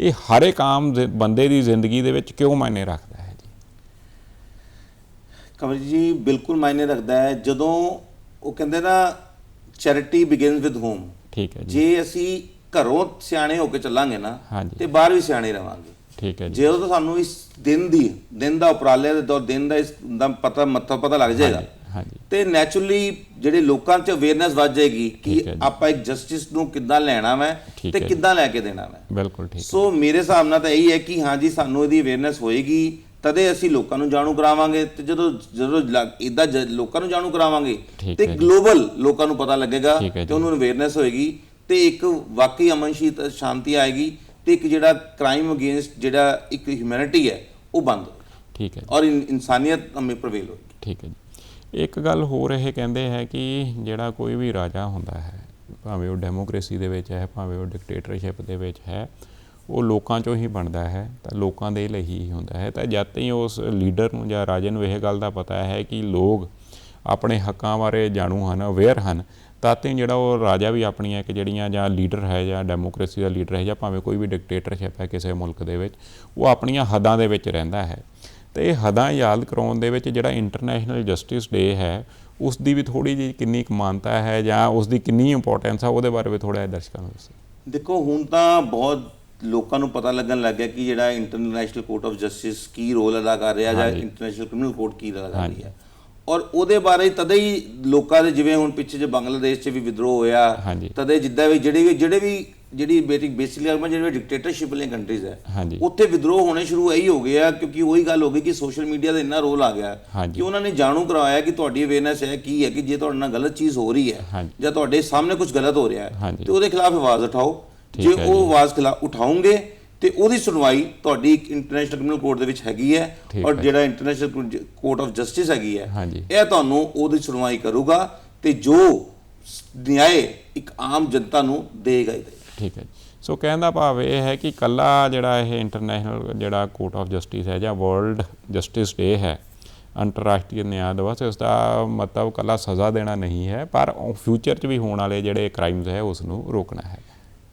ਇਹ ਹਰ ਇੱਕ ਆਮ ਬੰਦੇ ਦੀ ਜ਼ਿੰਦਗੀ ਦੇ ਵਿੱਚ ਕਿਉਂ ਮਾਇਨੇ ਰੱਖਦਾ ਹੈ ਜੀ? ਕਮਲ ਜੀ ਬਿਲਕੁਲ ਮਾਇਨੇ ਰੱਖਦਾ ਹੈ। ਜਦੋਂ ਉਹ ਕਹਿੰਦੇ ਨਾ ਚੈਰਿਟੀ ਬਿਗਿਨਸ ਵਿਦ ਹੋਮ ਠੀਕ ਹੈ ਜੀ। ਜੇ ਅਸੀਂ ਘਰੋਂ ਸਿਆਣੇ ਹੋ ਕੇ ਚੱਲਾਂਗੇ ਨਾ। ਤੇ ਬਾਹਰ ਵੀ ਸਿਆਣੇ ਰਵਾਂਗੇ। ਠੀਕ ਹੈ ਜੀ। ਜਦੋਂ ਤੋਂ ਸਾਨੂੰ ਇਸ ਦਿਨ ਦੀ ਦਿਨ ਦਾ ਉਪਰਾਲੇ ਦੇ ਦੌਰ ਦਿਨ ਦਾ ਇਸ ਦਾ ਪਤਾ ਮਤਲਬ ਪਤਾ ਲੱਗ ਜਾਏਗਾ। ਹਾਂਜੀ ਤੇ ਨੈਚੁਰਲੀ ਜਿਹੜੇ ਲੋਕਾਂ 'ਚ ਅਵੇਅਰਨੈਸ ਵੱਧ ਜਾਏਗੀ ਕਿ। ਆਪਾਂ ਇੱਕ ਜਸਟਿਸ ਨੂੰ ਕਿੱਦਾਂ ਲੈਣਾ ਵੈ ਤੇ। ਕਿੱਦਾਂ ਲੈ ਕੇ ਦੇਣਾ ਵੈ ਬਿਲਕੁਲ ਠੀਕ ਸੋ ਮੇਰੇ ਹਿਸਾਬ ਨਾਲ ਤਾਂ ਇਹੀ ਹੈ ਕਿ ਹਾਂਜੀ ਸਾਨੂੰ ਇਹਦੀ ਅਵੇਅਰਨੈਸ ਹੋਏਗੀ ਤਦੇ ਅਸੀਂ ਲੋਕਾਂ ਨੂੰ ਜਾਣੂ ਕਰਾਵਾਂਗੇ ਤੇ ਜਦੋਂ ਜਦੋਂ ਇਦਾਂ ਲੋਕਾਂ ਨੂੰ ਜਾਣੂ ਕਰਾਵਾਂਗੇ ਤੇ। ਗਲੋਬਲ ਲੋਕਾਂ ਨੂੰ ਪਤਾ ਲੱਗੇਗਾ ਤੇ। ਉਹਨਾਂ ਨੂੰ ਅਵੇਅਰਨੈਸ ਹੋਏਗੀ ਤੇ ਇੱਕ ਵਾਕਈ ਅਮਨ ਸ਼ੀਤ ਆਏਗੀ ਤੇ ਇੱਕ ਜਿਹੜਾ ਕ੍ਰਾਈਮ ਅਗੇਂਸਟ ਜਿਹੜਾ ਇੱਕ ਹਿਊਮੈਨਿਟੀ ਹੈ ਉਹ ਬੰਦ ਠੀਕ ਹੈ ਔਰ ਇਨ- ਇਨਸਾਨੀਅਤ ਹਮੇ ਪ੍ਰਵੇਲ ਹੋਏਗੀ ਠੀਕ ਹੈ ਇੱਕ ਗੱਲ ਹੋਰ ਇਹ ਕਹਿੰਦੇ ਹੈ ਕਿ ਜਿਹੜਾ ਕੋਈ ਵੀ ਰਾਜਾ ਹੁੰਦਾ ਹੈ, ਭਾਵੇਂ ਉਹ ਡੈਮੋਕ੍ਰੇਸੀ ਦੇ ਵਿੱਚ ਹੈ, ਭਾਵੇਂ ਉਹ ਡਿਕਟੇਟਰਸ਼ਿਪ ਦੇ ਵਿੱਚ ਹੈ, ਉਹ ਲੋਕਾਂ ਚੋਂ ਹੀ ਬਣਦਾ ਹੈ, ਤਾਂ ਲੋਕਾਂ ਦੇ ਲਈ ਹੀ ਹੁੰਦਾ ਹੈ। ਤਾਂ ਜਦ ਤਾਈਂ ਉਸ ਲੀਡਰ ਨੂੰ ਜਾਂ ਰਾਜੇ ਨੂੰ ਇਹ ਗੱਲ ਦਾ ਪਤਾ ਹੈ ਕਿ ਲੋਕ ਆਪਣੇ ਹੱਕਾਂ ਬਾਰੇ ਜਾਣੂ ਹਨ ਅਵੇਅਰ ਹਨ, ਤਾਂ ਤੇ ਜਿਹੜਾ ਉਹ ਰਾਜਾ ਵੀ ਆਪਣੀਆਂ ਇੱਕ ਜਿਹੜੀਆਂ ਜਾਂ ਲੀਡਰ ਹੈ ਜਾਂ ਡੈਮੋਕ੍ਰੇਸੀ ਦਾ ਲੀਡਰ ਹੈ ਜਾਂ ਭਾਵੇਂ ਕੋਈ ਵੀ ਡਿਕਟੇਟਰਸ਼ਿਪ ਹੈ ਕਿਸੇ ਮੁਲਕ ਦੇ ਵਿੱਚ, ਉਹ ਆਪਣੀਆਂ ਹੱਦਾਂ ਦੇ ਵਿੱਚ ਰਹਿੰਦਾ ਹੈ। ਤੇ ਇਹ ਹੱਦਾਂ ਯਾਦ ਕਰਾਉਣ ਦੇ ਵਿੱਚ ਜਿਹੜਾ ਇੰਟਰਨੈਸ਼ਨਲ ਜਸਟਿਸ ਡੇ ਹੈ ਉਸ ਦੀ ਵੀ ਥੋੜੀ ਜਿਹੀ ਕਿੰਨੀ ਮਾਨਤਾ ਹੈ ਜਾਂ ਉਸ ਦੀ ਕਿੰਨੀ ਇੰਪੋਰਟੈਂਸ ਆ ਉਹਦੇ ਬਾਰੇ ਵੀ ਥੋੜਾ ਜਿਹਾ ਦਰਸ਼ਕਾਂ ਨੂੰ ਦੱਸੋ ਦੇਖੋ ਹੁਣ ਤਾਂ ਬਹੁਤ ਲੋਕਾਂ ਨੂੰ ਪਤਾ ਲੱਗਣ ਲੱਗ ਗਿਆ ਕਿ ਜਿਹੜਾ ਇੰਟਰਨੈਸ਼ਨਲ ਕੋਰਟ ਆਫ ਜਸਟਿਸ ਕੀ ਰੋਲ ਅਦਾ ਕਰ ਰਿਹਾ ਜਾਂ। ਇੰਟਰਨੈਸ਼ਨਲ ਕ੍ਰਿਮੀਨਲ ਕੋਰਟ ਕੀ ਅਦਾ ਕਰ। ਰਹੀ ਹੈ ਔਰ ਉਹਦੇ ਬਾਰੇ ਤਦੇ ਹੀ ਲੋਕਾਂ ਦੇ ਜਿਵੇਂ ਹੁਣ ਪਿੱਛੇ ਜੇ ਬੰਗਲਾਦੇਸ਼ 'ਚ ਵੀ ਵਿਦਰੋਹ ਹੋਇਆ। ਤਦੇ ਜਿੱਦਾਂ ਵੀ ਜਿਹੜੇ ਵੀ ਜਿਹੜੇ ਵੀ ਜਿਹੜੀ ਬੇਸਿਕ ਬੇਸਿਕਲੀ ਮੈਂ ਜਿਹੜੇ ਡਿਕਟੇਟਰਸ਼ਿਪ ਵਾਲੀਆਂ ਕੰਟਰੀਜ਼ ਹੈ ਹਾਂਜੀ। ਉੱਥੇ ਵਿਦਰੋਹ ਹੋਣੇ ਸ਼ੁਰੂ ਇਹੀ ਹੋ ਗਏ ਆ ਕਿਉਂਕਿ ਉਹੀ ਗੱਲ ਹੋ ਗਈ ਕਿ ਸੋਸ਼ਲ ਮੀਡੀਆ ਦਾ ਇੰਨਾ ਰੋਲ ਆ ਗਿਆ। ਕਿ ਉਹਨਾਂ ਨੇ ਜਾਣੂ ਕਰਵਾਇਆ ਕਿ ਤੁਹਾਡੀ ਅਵੇਅਰਨੈਸ ਹੈ ਕੀ ਹੈ ਕਿ ਜੇ ਤੁਹਾਡੇ ਨਾਲ ਗਲਤ ਚੀਜ਼ ਹੋ ਰਹੀ ਹੈ। ਜਾਂ ਤੁਹਾਡੇ ਸਾਹਮਣੇ ਕੁਝ ਗਲਤ ਹੋ ਰਿਹਾ ਹੈ। ਤੇ ਉਹਦੇ ਖਿਲਾਫ ਆਵਾਜ਼ ਉਠਾਓ ਜੇ ਉਹ। ਆਵਾਜ਼ ਖਿਲਾ ਉਠਾਉਂਗੇ ਤੇ ਉਹਦੀ ਸੁਣਵਾਈ ਤੁਹਾਡੀ ਇੰਟਰਨੈਸ਼ਨਲ ਕ੍ਰਿਮੀਨਲ ਕੋਰਟ ਦੇ ਵਿੱਚ ਹੈਗੀ ਹੈ ਔਰ। ਜਿਹੜਾ ਇੰਟਰਨੈਸ਼ਨਲ ਕੋਰਟ ਆਫ ਜਸਟਿਸ ਹੈਗੀ ਹੈ। ਇਹ ਤੁਹਾਨੂੰ ਉਹਦੀ ਸੁਣਵਾਈ ਕਰੂਗਾ ਤੇ ਜੋ ਸ- ਨਿਆਂ ਇੱਕ ਆਮ ਜਨਤਾ ਨੂੰ ਦੇਗਾ ਹੀ ਠੀਕ ਹੈ ਜੀ। ਸੋ ਕਹਿਣ ਦਾ ਭਾਵ ਇਹ ਹੈ ਕਿ ਕੱਲਾ ਜਿਹੜਾ ਇਹ ਇੰਟਰਨੈਸ਼ਨਲ ਜਿਹੜਾ ਕੋਰਟ ਆਫ ਜਸਟਿਸ ਹੈ ਜਾਂ ਵਰਲਡ ਜਸਟਿਸ ਡੇ ਹੈ, ਅੰਤਰਰਾਸ਼ਟਰੀ ਨਿਆਂ ਦਿਵਸ, ਇਸ ਦਾ ਮਤਲਬ ਕੱਲਾ ਸਜ਼ਾ ਦੇਣਾ ਨਹੀਂ ਹੈ, ਪਰ ਫਿਊਚਰ 'ਚ ਵੀ ਹੋਣ ਵਾਲੇ ਜਿਹੜੇ ਕ੍ਰਾਈਮਸ ਹੈ ਉਸ ਨੂੰ ਰੋਕਣਾ ਹੈ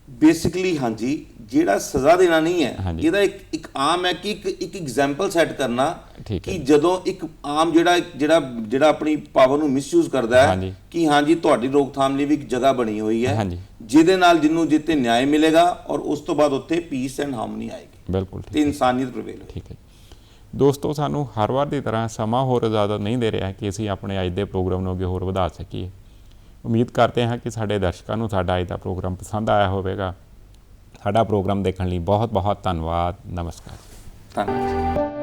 ਬੇਸਿਕਲੀ ਹਾਂਜੀ ਜਿਹੜਾ ਸਜ਼ਾ ਦੇਣਾ ਨਹੀਂ ਹੈ। ਇਹਦਾ ਇੱਕ ਇੱਕ ਆਮ ਹੈ ਕਿ ਇੱਕ ਇੱਕ ਐਗਜ਼ਾਮਪਲ ਸੈੱਟ ਕਰਨਾ ਕਿ। ਜਦੋਂ ਇੱਕ ਆਮ ਜਿਹੜਾ ਜਿਹੜਾ ਜਿਹੜਾ ਆਪਣੀ ਪਾਵਰ ਨੂੰ ਮਿਸਯੂਜ਼ ਕਰਦਾ ਹੈ। ਕਿ ਹਾਂਜੀ ਤੁਹਾਡੀ ਰੋਕਥਾਮ ਲਈ ਵੀ ਇੱਕ ਜਗ੍ਹਾ ਬਣੀ ਹੋਈ ਹੈ। ਜਿਹਦੇ ਨਾਲ ਜਿੰਨੂੰ ਜਿੱਤੇ ਨਿਆਂ ਮਿਲੇਗਾ ਔਰ ਉਸ ਤੋਂ ਬਾਅਦ ਉੱਥੇ ਪੀਸ ਐਂਡ ਹਾਰਮਨੀ ਆਏਗੀ ਬਿਲਕੁਲ ਤੇ ਇਨਸਾਨੀਅਤ ਪ੍ਰਵੇਲ ਠੀਕ ਹੈ ਦੋਸਤੋ ਸਾਨੂੰ ਹਰ ਵਾਰ ਦੀ ਤਰ੍ਹਾਂ ਸਮਾਂ ਹੋਰ ਇਜਾਜ਼ਤ ਨਹੀਂ ਦੇ ਰਿਹਾ ਕਿ ਅਸੀਂ ਆਪਣੇ ਅੱਜ ਦੇ ਪ੍ਰੋਗਰਾਮ ਨੂੰ ਅੱਗੇ ਹੋਰ ਵਧਾ ਸਕੀਏ ਉਮੀਦ ਕਰਦੇ ਹਾਂ ਕਿ ਸਾਡੇ ਦਰਸ਼ਕਾਂ ਨੂੰ ਸਾਡਾ ਅੱਜ ਦਾ ਪ੍ਰੋਗਰਾਮ ਪਸੰਦ ਆਇਆ ਹੋਵੇਗਾ ਸਾਡਾ ਪ੍ਰੋਗਰਾਮ ਦੇਖਣ ਲਈ ਬਹੁਤ ਬਹੁਤ ਧੰਨਵਾਦ ਨਮਸਕਾਰ। ਧੰਨਵਾਦ।